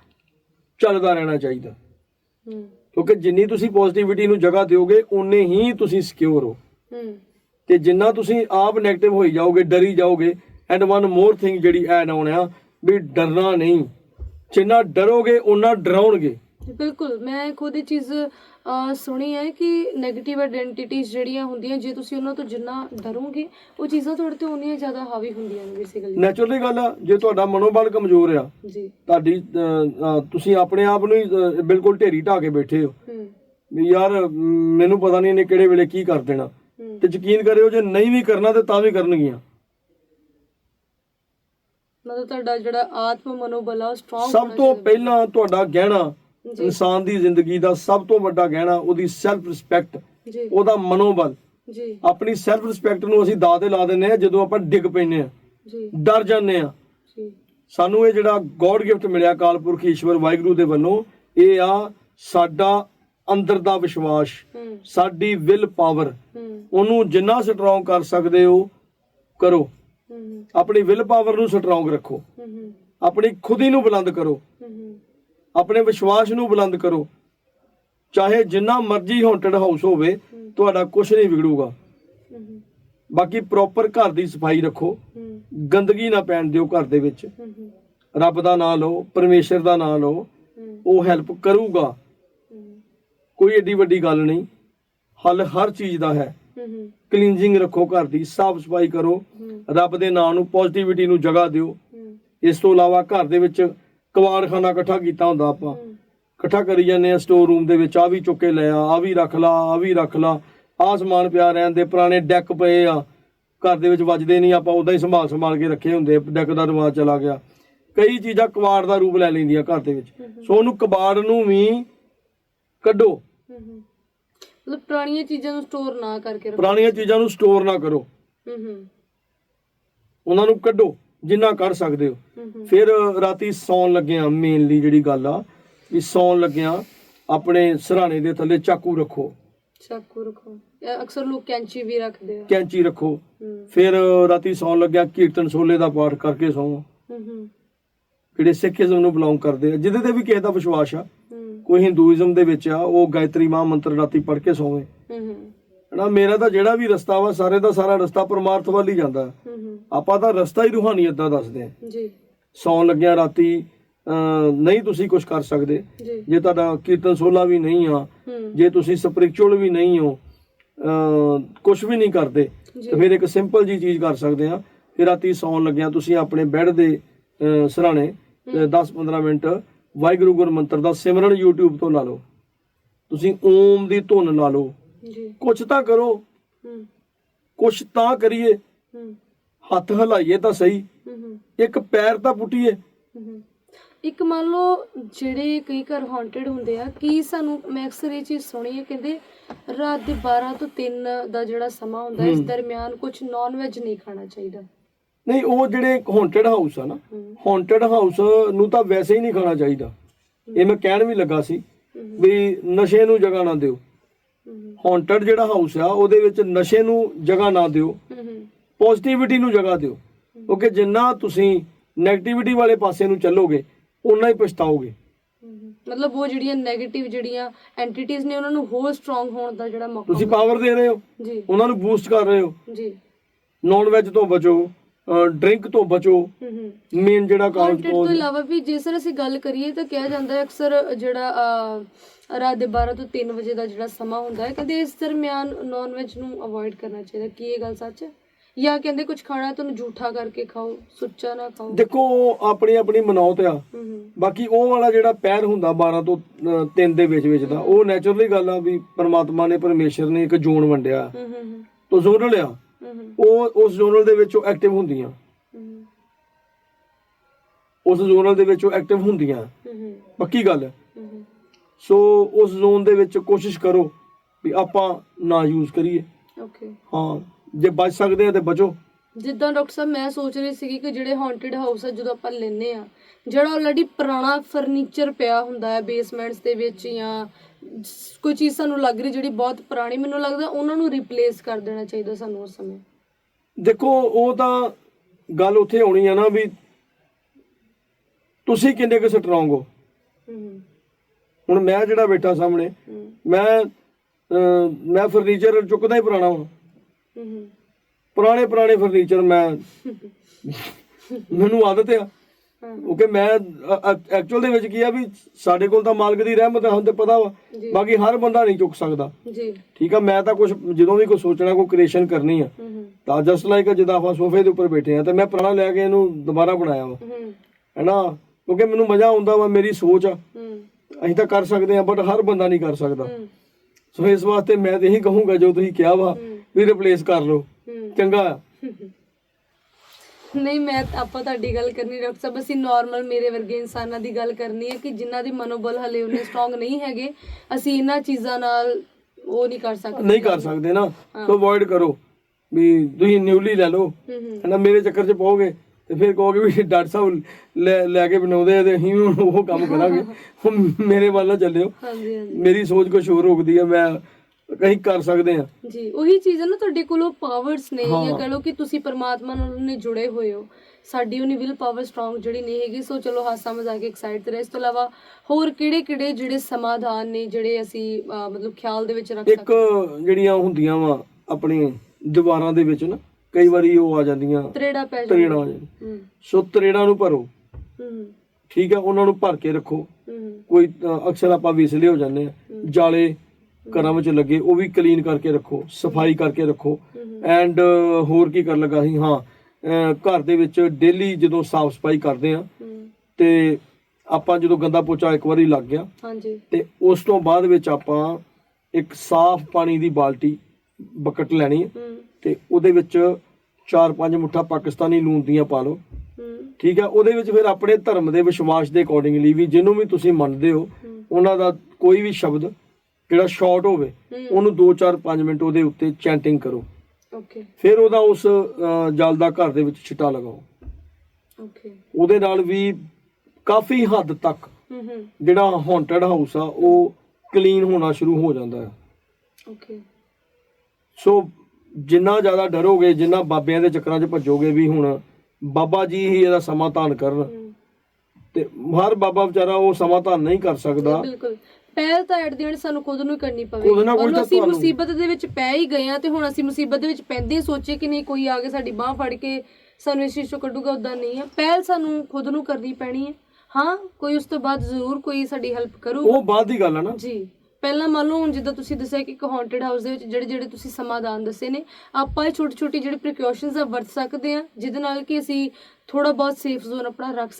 ਚੱਲਦਾ ਰਹਿਣਾ ਚਾਹੀਦਾ। ਹੂੰ। ਕਿਉਂਕਿ ਜਿੰਨੀ ਤੁਸੀਂ ਪੋਜ਼ਿਟਿਵਿਟੀ ਨੂੰ ਜਗ੍ਹਾ ਦਿਓਗੇ ਉਨੇ ਹੀ ਤੁਸੀਂ ਸਿਕਿਉਰ ਹੋ। ਹੂੰ। ਤੇ ਜਿੰਨਾ ਤੁਸੀਂ ਆਪ 네ਗੇਟਿਵ ਹੋਈ ਜਾਓਗੇ ਡਰੀ ਜਾਓਗੇ ਐਂਡ ਵਨ ਮੋਰ ਥਿੰਗ ਜਿਹੜੀ ਐਡ ਆਉਣਿਆ ਵੀ ਡਰਨਾ ਨਹੀਂ। ਜਿੰਨਾ ਡਰੋਗੇ ਉਨਾ ਡਰਾਉਣਗੇ। ਬਿਲਕੁਲ ਮੈਂ ਖੁਦ ਇਹ ਚੀਜ਼ ਸੁਣੀ ਹੈ ਕਿ 네ਗੇਟਿਵ ਆਇਡੈਂਟੀਟੀਜ਼ ਜਿਹੜੀਆਂ ਹੁੰਦੀਆਂ ਜੇ ਤੁਸੀਂ ਉਹਨਾਂ ਤੋਂ ਜਿੰਨਾ ਡਰੋਗੇ ਉਹ ਚੀਜ਼ਾਂ ਤੁਹਾਡੇ ਤੇ ਉਨੀਆਂ ਜ਼ਿਆਦਾ ਹਾਵੀ ਹੁੰਦੀਆਂ ਨੇ ਬੇਸਿਕਲੀ ਨੈਚੁਰਲੀ ਗੱਲ ਆ ਜੇ ਤੁਹਾਡਾ ਮਨੋਬਲ ਕਮਜ਼ੋਰ ਆ ਜੀ। ਤੁਹਾਡੀ ਅਹ, ਅਹ, ਤੁਸੀਂ ਆਪਣੇ ਆਪ ਨੂੰ ਹੀ ਅਹ, ਬਿਲਕੁਲ ਢੇਰੀ ਢਾ ਕੇ ਬੈਠੇ ਹੋ। ਹੂੰ। ਵੀ ਯਾਰ ਮੈਨੂੰ ਪਤਾ ਨਹੀਂ ਇਹਨੇ ਕਿਹੜੇ ਵੇਲੇ ਕੀ ਕਰ ਦੇਣਾ। ਹੂੰ। ਤੇ ਯਕੀਨ ਕਰਿਓ ਜੇ ਨਹੀਂ ਵੀ ਕਰਨਾ ਤੇ ਤਾਂ ਵੀ ਕਰਨਗੀਆਂ। ਮਤਲਬ ਤੁਹਾਡਾ ਜਿਹੜਾ ਆਤਮ ਮਨੋਬਲ ਆ ਉਹ ਸਟਰੋਂਗ ਸਭ ਤੋਂ ਪਹਿਲਾਂ ਤੁਹਾਡਾ ਗਹਿਣਾ ਇਨਸਾਨ ਦੀ ਜ਼ਿੰਦਗੀ ਦਾ ਸਭ ਤੋਂ ਵੱਡਾ ਗਹਿਣਾ ਉਹਦੀ ਸੈਲਫ ਰਿਸਪੈਕਟ ਜੀ। ਉਹਦਾ ਮਨੋਬਲ। ਜੀ। ਆਪਣੀ ਸੈਲਫ ਰਿਸਪੈਕਟ ਨੂੰ ਅਸੀਂ ਦਾਅ ਤੇ ਲਾ ਦਿੰਨੇ ਆ ਜਦੋਂ ਆਪਾਂ ਡਿੱਗ ਪੈਂਦੇ ਆ ਜੀ। ਡਰ ਜਾਂਦੇ ਆ ਜੀ। ਸਾਨੂੰ ਇਹ ਜਿਹੜਾ ਗੋਡ ਗਿਫਟ ਮਿਲਿਆ ਕਾਲਪੁਰਖ ਈਸ਼ਵਰ ਵਾਹਿਗੁਰੂ ਦੇ ਵੱਲੋਂ ਇਹ ਆ ਸਾਡਾ ਅੰਦਰ ਦਾ ਵਿਸ਼ਵਾਸ ਸਾਡੀ ਵਿਲ ਪਾਵਰ ਉਹਨੂੰ ਜਿੰਨਾ ਸਟਰੋਂਗ ਕਰ ਸਕਦੇ ਹੋ ਕਰੋ। ਆਪਣੀ ਵਿਲ ਪਾਵਰ ਨੂੰ ਸਟਰੋਂਗ ਰੱਖੋ। ਆਪਣੀ ਖੁਦੀ ਨੂੰ ਬੁਲੰਦ ਕਰੋ। ਆਪਣੇ ਵਿਸ਼ਵਾਸ ਨੂੰ ਬੁਲੰਦ ਕਰੋ। ਚਾਹੇ ਜਿੰਨਾ ਮਰਜ਼ੀ ਹੌਂਟਡ ਹਾਊਸ ਹੋਵੇ, ਤੁਹਾਡਾ ਕੁਝ ਨਹੀਂ ਵਿਗੜੂਗਾ। ਬਾਕੀ ਪ੍ਰੋਪਰ ਘਰ ਦੀ ਸਫ਼ਾਈ ਰੱਖੋ। ਗੰਦਗੀ ਨਾ ਪੈਣ ਦਿਓ ਘਰ ਦੇ ਵਿੱਚ। ਰੱਬ ਦਾ ਨਾਮ ਲਓ, ਪਰਮੇਸ਼ਰ ਦਾ ਨਾਮ ਲਓ, ਉਹ ਹੈਲਪ ਕਰੂਗਾ। ਕੋਈ ਏਡੀ ਵੱਡੀ ਗੱਲ ਨਹੀਂ। ਹੱਲ ਹਰ ਚੀਜ਼ ਦਾ ਹੈ। ਕਲੀਨਜਿੰਗ ਰੱਖੋ ਘਰ ਦੀ, ਸਾਫ਼ ਸਫ਼ਾਈ ਕਰੋ। ਰੱਬ ਦੇ ਨਾਮ ਨੂੰ ਪੋਜ਼ਿਟਿਵਿਟੀ ਨੂੰ ਜਗ੍ਹਾ ਦਿਓ। ਇਸ ਤੋਂ ਇਲਾਵਾ ਘਰ ਦੇ ਵਿੱਚ ਕਵਾੜਖਾਨਾ ਇਕੱਠਾ ਕੀਤਾ ਹੁੰਦਾ ਆਪਾਂ। ਇਕੱਠਾ ਕਰੀ ਜਾਂਦੇ ਆ ਸਟੋਰ ਰੂਮ ਦੇ ਵਿੱਚ ਆ ਵੀ ਚੁੱਕ ਲੈ ਆ ਆ ਵੀ ਰੱਖ ਲਾ ਆ ਵੀ ਰੱਖ ਲਾ। ਆ ਸਮਾਨ ਪਿਆ ਰਹਿਣ ਦੇ ਪੁਰਾਣੇ ਡੈਕ ਪਏ ਆ। ਘਰ ਦੇ ਵਿੱਚ ਵੱਜਦੇ ਨਹੀਂ ਆਪਾਂ ਉਦਾਂ ਹੀ ਸੰਭਾਲ ਸੰਭਾਲ ਕੇ ਰੱਖੇ ਹੁੰਦੇ ਡੈਕ ਦਾ ਰਿਵਾਜ ਚਲਾ ਗਿਆ। ਕਈ ਚੀਜ਼ਾਂ ਕਬਾੜ ਦਾ ਰੂਪ ਲੈ ਲੈਂਦੀਆਂ ਘਰ ਦੇ ਵਿੱਚ। ਸੋ ਉਹਨੂੰ ਕਬਾੜ ਨੂੰ ਵੀ ਕੱਢੋ। ਮਤਲਬ ਪੁਰਾਣੀਆਂ ਚੀਜ਼ਾਂ ਨੂੰ ਸਟੋਰ ਨਾ ਕਰਕੇ ਰੱਖੋ। ਪੁਰਾਣੀਆਂ ਚੀਜ਼ਾਂ ਨੂੰ ਸਟੋਰ ਨਾ ਕਰੋ। ਹੂੰ ਹੂੰ। ਉਹਨਾਂ ਨੂੰ ਕੱਢੋ। ਜਿੰਨਾ ਕਰ ਸਕਦੇ ਹੋ। ਫਿਰ ਰਾਤੀ ਸੌਣ ਲੱਗਿਆਂ ਮੇਨਲੀ ਜਿਹੜੀ ਗੱਲ ਆ ਵੀ ਸੌਣ ਲੱਗਿਆਂ ਆਪਣੇ ਸਰਾਣੇ ਦੇ ਥੱਲੇ ਚਾਕੂ ਰੱਖੋ। ਚਾਕੂ ਰੱਖੋ। ਅਕਸਰ ਲੋਕ ਕੈਂਚੀ ਵੀ ਰੱਖਦੇ ਆ। ਕੈਂਚੀ ਰੱਖੋ। ਫਿਰ ਰਾਤੀ ਸੌਣ ਲੱਗਿਆ ਕੀਰਤਨ ਸੋਲੇ ਦਾ ਪਾਠ ਕਰਕੇ ਸੌਂ। ਹੂੰ ਹੂੰ ਜਿਹੜੇ ਸਿੱਖੀਜ਼ਮ ਨੂੰ ਬਿਲੋਂਗ ਕਰਦੇ ਆ ਜਿਹਦੇ ਤੇ ਵੀ ਕਿਸੇ ਦਾ ਵਿਸ਼ਵਾਸ ਆ। ਕੋਈ ਹਿੰਦੂਇਜ਼ਮ ਦੇ ਵਿੱਚ ਆ ਉਹ ਗਾਇਤਰੀ ਮਾਂ ਮੰਤਰ ਰਾਤੀ ਪੜ੍ਹ ਕੇ ਸੌਵੇ। ਹਨਾ ਮੇਰਾ ਤਾਂ ਜਿਹੜਾ ਵੀ ਰਸਤਾ ਵਾ ਸਾਰੇ ਦਾ ਸਾਰਾ ਰਸਤਾ ਪਰਮਾਰਥ ਵੱਲ ਹੀ ਜਾਂਦਾ। ਆਪਾਂ ਤਾਂ ਰਸਤਾ ਹੀ ਰੂਹਾਨੀਅਤ ਦਾ ਦੱਸਦੇ ਆ ਜੀ। ਸੌਣ ਲੱਗਿਆ ਰਾਤੀ ਨਹੀਂ ਤੁਸੀਂ ਕੁਝ ਕਰ ਸਕਦੇ। ਜੀ। ਤੁਹਾਡਾ ਕੀਰਤਨ ਸੋਲਾ ਵੀ ਨਹੀਂ ਆ ਜੇ ਤੁਸੀਂ ਸਪਿਰਚੁਅਲ ਵੀ ਨਹੀਂ ਹੋ ਕੁਝ ਵੀ ਨਹੀਂ ਕਰਦੇ ਤੇ ਫਿਰ ਇੱਕ ਸਿੰਪਲ ਜੀ ਚੀਜ਼ ਕਰ ਸਕਦੇ ਆ ਫਿਰ ਰਾਤੀ ਸੌਣ ਲੱਗਿਆ ਤੁਸੀਂ ਆਪਣੇ ਬੈੱਡ ਦੇ ਸਰਾਣੇ 10-15 ਮਿੰਟ ਵਾਹਿਗੁਰੂ ਗੁਰ ਮੰਤਰ ਦਾ ਸਿਮਰਨ YouTube ਤੋਂ ਲਾ ਲਓ। ਤੁਸੀਂ ਓਮ ਦੀ ਧੁਨ ਲਾ ਲਓ। ਜੀ। ਕੁਝ ਤਾਂ ਕਰੋ। ਹੂੰ। ਕੁਝ ਤਾਂ ਕਰੀਏ। ਹੂੰ। ਹੱਥ ਹਿਲਾਈਏ ਤਾਂ ਸਹੀ। ਹੂੰ ਹੂੰ। ਇੱਕ ਪੈਰ ਤਾਂ ਪੁੱਟੀਏ। ਹਮ। ਇੱਕ ਮੰਨ ਲਓ ਜਿਹੜੇ ਕਈ ਘਰ ਹੌਂਟਡ ਹੁੰਦੇ ਆ ਕੀ ਸਾਨੂੰ ਮੈਂ ਅਕਸਰ ਇਹ ਚੀਜ਼ ਸੁਣੀ ਹੈ ਕਹਿੰਦੇ ਰਾਤ ਦੇ 12 ਤੋਂ 3 ਦਾ ਜਿਹੜਾ ਸਮਾਂ ਹੁੰਦਾ ਇਸ। ਦਰਮਿਆਨ ਕੁਝ ਨਾਨ ਵੈਜ ਨਹੀਂ ਖਾਣਾ ਚਾਹੀਦਾ। ਨਹੀਂ ਉਹ ਜਿਹੜੇ ਹੌਂਟਡ ਹਾਊਸ ਆ ਨਾ ਹੌਂਟਡ ਹਾਊਸ ਨੂੰ ਤਾਂ ਵੈਸੇ ਹੀ ਨਹੀਂ ਖਾਣਾ ਚਾਹੀਦਾ। ਇਹ ਮੈਂ ਕਹਿਣ ਵੀ ਲੱਗਾ ਸੀ ਵੀ ਨਸ਼ੇ ਨੂੰ ਜਗ੍ਹਾ ਨਾ ਦਿਓ। ਹੌਂਟਡ ਜਿਹੜਾ ਹਾਊਸ ਆ ਉਹਦੇ ਵਿੱਚ ਨਸ਼ੇ ਨੂੰ ਜਗ੍ਹਾ ਨਾ ਦਿਓ। ਪੋਜ਼ਿਟਿਵਿਟੀ ਨੂੰ ਜਗ੍ਹਾ ਦਿਓ। ਕਿਉਂਕਿ ਜਿੰਨਾ ਤੁਸੀਂ 네ਗੇਟਿਵਿਟੀ ਵਾਲੇ ਪਾਸੇ ਨੂੰ ਚੱਲੋਗੇ ਉਨਾ ਹੀ ਪਛਤਾਓਗੇ। ਮਤਲਬ ਉਹ ਜਿਹੜੀਆਂ 네ਗੇਟਿਵ ਜਿਹੜੀਆਂ ਐਂਟੀਟੀਜ਼ ਨੇ ਉਹਨਾਂ ਨੂੰ ਹੋਰ ਸਟਰੋਂਗ ਹੋਣ ਦਾ ਜਿਹੜਾ ਮੌਕਾ ਤੁਸੀਂ ਪਾਵਰ ਦੇ ਰਹੇ ਹੋ। ਜੀ। ਉਹਨਾਂ ਨੂੰ ਬੂਸਟ ਕਰ ਰਹੇ ਹੋ। ਜੀ। ਨੌਨ ਵੈਜ ਤੋਂ ਬਚੋ। ਡਰਿੰਕ ਤੋਂ ਬਚੋ। ਮੇਨ ਜਿਹੜਾ ਕਾਰਨ ਤੋਂ ਇਲਾਵਾ ਵੀ ਜੇ ਸਰ ਅਸੀਂ ਗੱਲ ਕਰੀਏ ਤਾਂ ਕਿਹਾ ਜਾਂਦਾ ਹੈ ਅਕਸਰ ਜਿਹੜਾ ਰਾਤ ਦੇ 12 ਤੋਂ 3 ਵਜੇ ਦਾ ਜਿਹੜਾ ਸਮਾਂ ਹੁੰਦਾ ਹੈ ਕਹਿੰਦੇ ਇਸ ਦਰਮਿਆਨ ਨਾਨ ਵੈਜ ਨੂੰ ਅਵੋਇਡ ਕਰਨਾ ਚਾਹੀਦਾ ਕੀ ਇਹ ਗੱਲ ਸੱਚ ਹੈ? ਜਾਂ ਕਹਿੰਦੇ ਕੁਝ ਖਾਣਾ ਤੁਹਾਨੂੰ ਝੂਠਾ ਕਰਕੇ ਖਾਓ ਸੁੱਚਾ ਨਾ ਖਾਓ। ਦੇਖੋ ਆਪਣੀ ਆਪਣੀ ਮਨੌਤ ਆ। ਬਾਕੀ ਉਹ ਵਾਲਾ ਜਿਹੜਾ ਪੈਰ ਹੁੰਦਾ 12 ਤੋਂ 3 ਦੇ ਵਿੱਚ ਵਿੱਚ ਦਾ ਉਹ ਨੈਚੁਰਲੀ ਗੱਲ ਆ ਵੀ ਪਰਮਾਤਮਾ ਨੇ ਪਰਮੇਸ਼ਰ ਨੇ ਇੱਕ ਜ਼ੋਨ ਵੰਡਿਆ। ਹੂੰ ਹੂੰ ਹੂੰ। ਤੋਂ ਜ਼ੋਨਲ ਆ ਹੂੰ ਹੂੰ ਉਹ ਉਸ ਜ਼ੋਨਲ ਦੇ ਵਿੱਚ ਉਹ ਐਕਟਿਵ ਹੁੰਦੀਆਂ। ਉਸ ਜ਼ੋਨਲ ਦੇ ਵਿੱਚ ਉਹ ਐਕਟਿਵ ਹੁੰਦੀਆਂ। ਪੱਕੀ ਗੱਲ ਹੈ। ਸੋ ਉਸ ਜ਼ੋਨ ਦੇ ਵਿੱਚ ਕੋਸ਼ਿਸ਼ ਕਰੋ ਵੀ ਆਪਾਂ ਨਾ ਯੂਜ਼ ਕਰੀਏ। ਓਕੇ ਹਾਂ ਜੇ ਬਚ ਸਕਦੇ ਆ ਤੇ ਬਚੋ। ਜਿੱਦਾਂ ਡਾਕਟਰ ਸਾਹਿਬ ਮੈਂ ਸੋਚ ਰਹੀ ਸੀਗੀ ਕਿ ਜਿਹੜੇ ਹੌਂਟਡ ਹਾਊਸ ਆ ਜਦੋਂ ਆਪਾਂ ਲੈਨੇ ਆ ਜਿਹੜਾ ਆਲਰੇਡੀ ਪੁਰਾਣਾ ਫਰਨੀਚਰ ਪਿਆ ਹੁੰਦਾ ਹੈ ਬੇਸਮੈਂਟਸ ਦੇ ਵਿੱਚ ਜਾਂ ਸ- ਕੋਈ ਚੀਜ਼ ਸਾਨੂੰ ਲੱਗ ਰਹੀ ਜਿਹੜੀ ਬਹੁਤ ਪੁਰਾਣੀ ਮੈਨੂੰ ਲੱਗਦਾ ਉਹਨਾਂ ਨੂੰ ਰਿਪਲੇਸ ਕਰ ਦੇਣਾ ਚਾਹੀਦਾ ਸਾਨੂੰ ਉਸ ਸਮੇਂ। ਦੇਖੋ ਉਹ ਤਾਂ ਗੱਲ ਉੱਥੇ ਆਉਣੀ ਆ ਨਾ ਵੀ ਤੁਸੀਂ ਕਿੰਨੇ ਕੁ ਸਟਰੋਂਗ ਹੋ? ਹੁਣ ਮੈਂ ਜਿਹੜਾ ਬੈਠਾ ਸਾਹਮਣੇ ਮੈਂ ਮੈਂ ਫਰਨੀਚਰ ਚੁੱਕਦਾ ਹੀ ਪੁਰਾਣਾ ਹੂੰ ਪੁਰਾਣੇ ਪੁਰਾਣੇ ਫਰਨੀਚਰ ਮੈਂ ਮੈਨੂੰ ਆਦਤ ਆ। ਹਾਂ। ਕਿਉਂਕਿ ਮੈਂ ਐਕਚੁਅਲ ਦੇ ਵਿੱਚ ਕੀ ਆ ਵੀ ਸਾਡੇ ਕੋਲ ਤਾਂ ਮਾਲਕ ਦੀ ਰਹਿਮਤ ਆ ਹੁਣ ਤੇ ਪਤਾ ਵਾ। ਬਾਕੀ ਹਰ ਬੰਦਾ ਨਹੀਂ ਚੁੱਕ ਸਕਦਾ। ਜੀ। ਠੀਕ ਆ ਮੈਂ ਤਾਂ ਕੁਝ ਜਦੋਂ ਵੀ ਕੋਈ ਸੋਚਣਾ ਕੋਈ ਕ੍ਰੀਏਸ਼ਨ ਕਰਨੀ ਆ ਹੂੰ ਹੂੰ। ਤਾਂ ਜਸਟ ਲਾਈਕ ਜਿੱਦਾਂ ਆਪਾਂ ਸੋਫੇ ਦੇ ਉੱਪਰ ਬੈਠੇ ਆ ਤੇ ਮੈਂ ਪੁਰਾਣਾ ਲੈ ਕੇ ਇਹਨੂੰ ਦੁਬਾਰਾ ਬਣਾਇਆ ਵਾ। ਹੂੰ। ਹੈਨਾ? ਕਿਉਂਕਿ ਮੈਨੂੰ ਮਜ਼ਾ ਆਉਂਦਾ ਵਾ ਮੇਰੀ ਸੋਚ ਆ। ਹੂੰ। ਅਸੀਂ ਤਾਂ ਕਰ ਸਕਦੇ ਆ ਬਟ ਹਰ ਬੰਦਾ ਨਹੀਂ ਕਰ ਸਕਦਾ। ਹੂੰ। ਸੋ ਇਸ ਵਾਸਤੇ ਮੈਂ ਤੇ ਇਹੀ ਕਹੂੰਗਾ ਜੋ ਤੁਸੀਂ ਕਿਹਾ ਵਾ ਹੂੰ। ਵੀ ਰਿਪਲੇਸ ਕਰ ਲਓ। ਹੂੰ। ਚੰਗਾ। ਆ ਨਹੀਂ ਮੈਂ ਆਪਾਂ ਤੁਹਾਡੀ ਗੱਲ ਕਰਨੀ ਡਾਕਟਰ ਸਾਹਿਬ ਅਸੀਂ ਨਾਰਮਲ ਮੇਰੇ ਵਰਗੇ ਇਨਸਾਨਾਂ ਦੀ ਗੱਲ ਕਰਨੀ ਹੈ ਕਿ ਜਿਨ੍ਹਾਂ ਦੀ ਮਨੋਬਲ ਹਲੇ ਉਹਨੇ ਸਟਰੋਂਗ ਨਹੀਂ ਹੈਗੇ ਅਸੀਂ ਇਹਨਾਂ ਚੀਜ਼ਾਂ ਨਾਲ ਉਹ ਨਹੀਂ ਕਰ ਸਕਦੇ। ਨਹੀਂ ਕਰ ਸਕਦੇ ਨਾ ਸੋ ਅਵੋਇਡ ਕਰੋ ਵੀ ਤੁਸੀਂ ਨਿਊਲੀ ਲੈ ਲਓ ਹਨਾ ਮੇਰੇ ਚੱਕਰ 'ਚ ਪਾਓਗੇ ਤੇ ਫਿਰ ਕਹੋਗੇ ਵੀ ਡਾਕਟਰ ਸਾਹਿਬ ਲੈ ਲੈ ਕੇ ਬਣਾਉਂਦੇ ਆ ਤੇ ਅਸੀਂ ਉਹ ਕੰਮ ਕਰਾਂਗੇ। ਮੇਰੇ ਵੱਲ ਚੱਲਿਓ। ਮੇਰੀ ਸੋਚ ਕੁਛ ਹੋਰ ਰੁਕਦੀ ਆ ਮੈਂ ਕਹੀਂ ਕਰ ਸਕਦੇ ਆ ਜੀ ਉਹੀ ਚੀਜ਼ ਹੈ ਨਾ ਤੁਹਾਡੇ ਕੋਲ ਉਹ ਪਾਵਰਸ ਨੇ ਹਾਂ। ਜਾਂ ਕਹ ਲਓ ਕਿ ਤੁਸੀਂ ਪਰਮਾਤਮਾ ਨਾਲ ਨੇ ਜੁੜੇ ਹੋਏ ਹੋ। ਸਾਡੀ ਉਹਨੀ ਵਿਲ ਪਾਵਰ ਸਟਰੋਂਗ ਜਿਹੜੀ ਨਹੀਂ ਹੈਗੀ ਸੋ ਚਲੋ ਹਾਸਾ ਮਜ਼ਾਕ ਇੱਕ ਸਾਈਡ ਤੇ ਰਹੇ। ਇਸ ਤੋਂ ਇਲਾਵਾ ਹੋਰ ਕਿਹੜੇ ਕਿਹੜੇ ਜਿਹੜੇ ਸਮਾਧਾਨ ਨੇ ਜਿਹੜੇ ਅਸੀਂ ਅਹ, ਮਤਲਬ ਖਿਆਲ ਦੇ ਵਿੱਚ ਰੱਖ ਇੱਕ ਸਕਦੇ ਜਿਹੜੀਆਂ ਹੁੰਦੀਆਂ ਵਾ ਆਪਣੀ ਦੀਵਾਰਾਂ ਦੇ ਵਿੱਚ ਨਾ ਕਈ ਵਾਰੀ ਉਹ ਆ ਜਾਂਦੀਆਂ। ਤਰੇੜਾ ਪੈ ਜਾਂਦਾ ਤਰੇੜਾਂ ਆ ਜਾਂਦੀਆਂ। ਹੂੰ। ਸੋ ਤਰੇੜਾਂ ਨੂੰ ਭਰੋ। ਹੂੰ। ਠੀਕ ਆ ਉਹਨਾਂ ਨੂੰ ਭਰ ਕੇ ਰੱਖੋ। ਹੂੰ। ਕੋਈ ਅ, ਅਕਸਰ ਆਪਾਂ ਵਿਸਲੇ ਹੋ ਜਾਂਦੇ ਆ ਜਾਲੇ ਘਰਾਂ ਵਿੱਚ ਲੱਗੇ ਉਹ ਵੀ ਕਲੀਨ ਕਰਕੇ ਰੱਖੋ ਸਫ਼ਾਈ ਕਰਕੇ ਰੱਖੋ। ਐਂਡ ਹੋਰ ਕੀ ਕਰਨ ਲੱਗਾ ਸੀ? ਹਾਂ ਘਰ ਦੇ ਵਿੱਚ ਡੇਲੀ ਜਦੋਂ ਸਾਫ਼ ਸਫ਼ਾਈ ਕਰਦੇ ਆ ਤੇ ਆਪਾਂ ਜਦੋਂ ਗੰਦਾ ਪੋਚਾ ਇੱਕ ਵਾਰੀ ਲੱਗ ਗਿਆ ਹਾਂਜੀ। ਤੇ ਉਸ ਤੋਂ ਬਾਅਦ ਵਿੱਚ ਆਪਾਂ ਇੱਕ ਸਾਫ਼ ਪਾਣੀ ਦੀ ਬਾਲਟੀ ਬਕਟ ਲੈਣੀ ਹੈ ਤੇ ਉਹਦੇ ਵਿੱਚ 4-5 ਮੁੱਠਾ ਪਾਕਿਸਤਾਨੀ ਲੂਣ ਦੀਆਂ ਪਾ ਲਓ। ਠੀਕ ਹੈ ਉਹਦੇ ਵਿੱਚ ਫਿਰ ਆਪਣੇ ਧਰਮ ਦੇ ਵਿਸ਼ਵਾਸ ਦੇ ਅਕੋਰਡਿੰਗਲੀ ਵੀ ਜਿਹਨੂੰ ਵੀ ਤੁਸੀਂ ਮੰਨਦੇ ਹੂੰ। ਉਹਨਾਂ ਦਾ ਕੋਈ ਵੀ ਸ਼ਬਦ ਜਿਹੜਾ ਸ਼ਾਰਟ ਹੋਵੇ ਉਹਨੂੰ 2-4-5 ਮਿੰਟ ਉਹਦੇ ਉੱਤੇ ਚੈਂਟਿੰਗ ਕਰੋ। ਓਕੇ ਫਿਰ ਉਹਦਾ ਉਸ ਜਲ ਦਾ ਘਰ ਦੇ ਵਿੱਚ ਛਿੱਟਾ ਲਗਾਓ। ਓਕੇ ਉਹਦੇ ਨਾਲ ਵੀ ਕਾਫੀ ਹੱਦ ਤੱਕ ਜਿਹੜਾ ਹੌਂਟਡ ਹਾਊਸ ਆ ਉਹ ਕਲੀਨ ਹੋਣਾ ਸ਼ੁਰੂ ਹੋ ਜਾਂਦਾ ਹੈ। ਓਕੇ ਸੋ ਜਿੰਨਾ ਜ਼ਿਆਦਾ ਡਰੋਗੇ ਜਿੰਨਾ ਬਾਬਿਆਂ ਦੇ ਚੱਕਰਾਂ 'ਚ ਭੱਜੋਗੇ ਵੀ ਹੁਣ ਬਾਬਾ ਜੀ ਹੀ ਇਹਦਾ ਸਮਾਧਾਨ ਕਰਨ। ਤੇ ਹਰ ਬਾਬਾ ਵਿਚਾਰਾ ਉਹ ਸਮਾਧਾਨ ਨਹੀਂ ਕਰ ਸਕਦਾ। ਬਿਲਕੁਲ। ਪਹਿਲ ਤਾਂ ਐਟ ਦੀ ਐਂਡ ਸਾਨੂੰ ਖੁਦ ਨੂੰ ਹੀ ਕਰਨੀ ਪਵੇਗੀ ਨਾ ਤਾਂ ਅਸੀਂ ਤੁਹਾਨੂੰ- ਮੁਸੀਬਤ ਦੇ ਵਿੱਚ ਪੈ ਹੀ ਗਏ ਆ ਤੇ ਹੁਣ ਅਸੀਂ ਮੁਸੀਬਤ ਦੇ ਵਿੱਚ ਪੈਂਦੇ ਸੋਚੇ ਕਿ ਨਹੀਂ ਕੋਈ ਆ ਕੇ ਸਾਡੀ ਬਾਹ ਫੜ ਕੇ ਸਾਨੂੰ ਇਸ ਚੀਜ਼ ਚੋਂ ਕੱਢੂਗਾ ਉਦਾਂ ਨਹੀਂ ਹੈ। ਪਹਿਲ ਸਾਨੂੰ ਖੁਦ ਨੂੰ ਕਰਨੀ ਪੈਣੀ ਹੈ। ਹਾਂ ਕੋਈ ਉਸ ਤੋਂ ਬਾਅਦ ਜ਼ਰੂਰ ਕੋਈ ਸਾਡੀ ਹੈਲਪ ਕਰੂਗਾ ਉਹ ਬਾਅਦ ਦੀ ਗੱਲ ਹੈ ਨਾ। ਜੀ। ਪਹਿਲਾਂ ਮੰਨ ਲਓ ਹੁਣ ਜਿੱਦਾਂ ਤੁਸੀਂ ਦੱਸਿਆ ਕਿ ਇੱਕ ਹੌਂਟਡ ਹਾਊਸ ਦੇ ਵਿੱਚ ਜਿਹੜੇ ਜਿਹੜੇ ਤੁਸੀਂ ਸਮਾਧਾਨ ਦੱਸੇ ਨੇ ਆਪਾਂ ਇਹ ਛੋਟੀ ਛੋਟੀ ਜਿਹੜੇ ਪ੍ਰੀਕਾਸ਼ਨਸ ਆ ਵਰਤ ਸਕਦੇ ਆ ਜਿਹਦੇ ਨਾਲ ਕਿ ਅਸੀਂ ਥੋੜਾ ਬਹੁਤ ਸੇਫ ਜ਼ੋਨ ਆਪਣਾ ਰੱਖ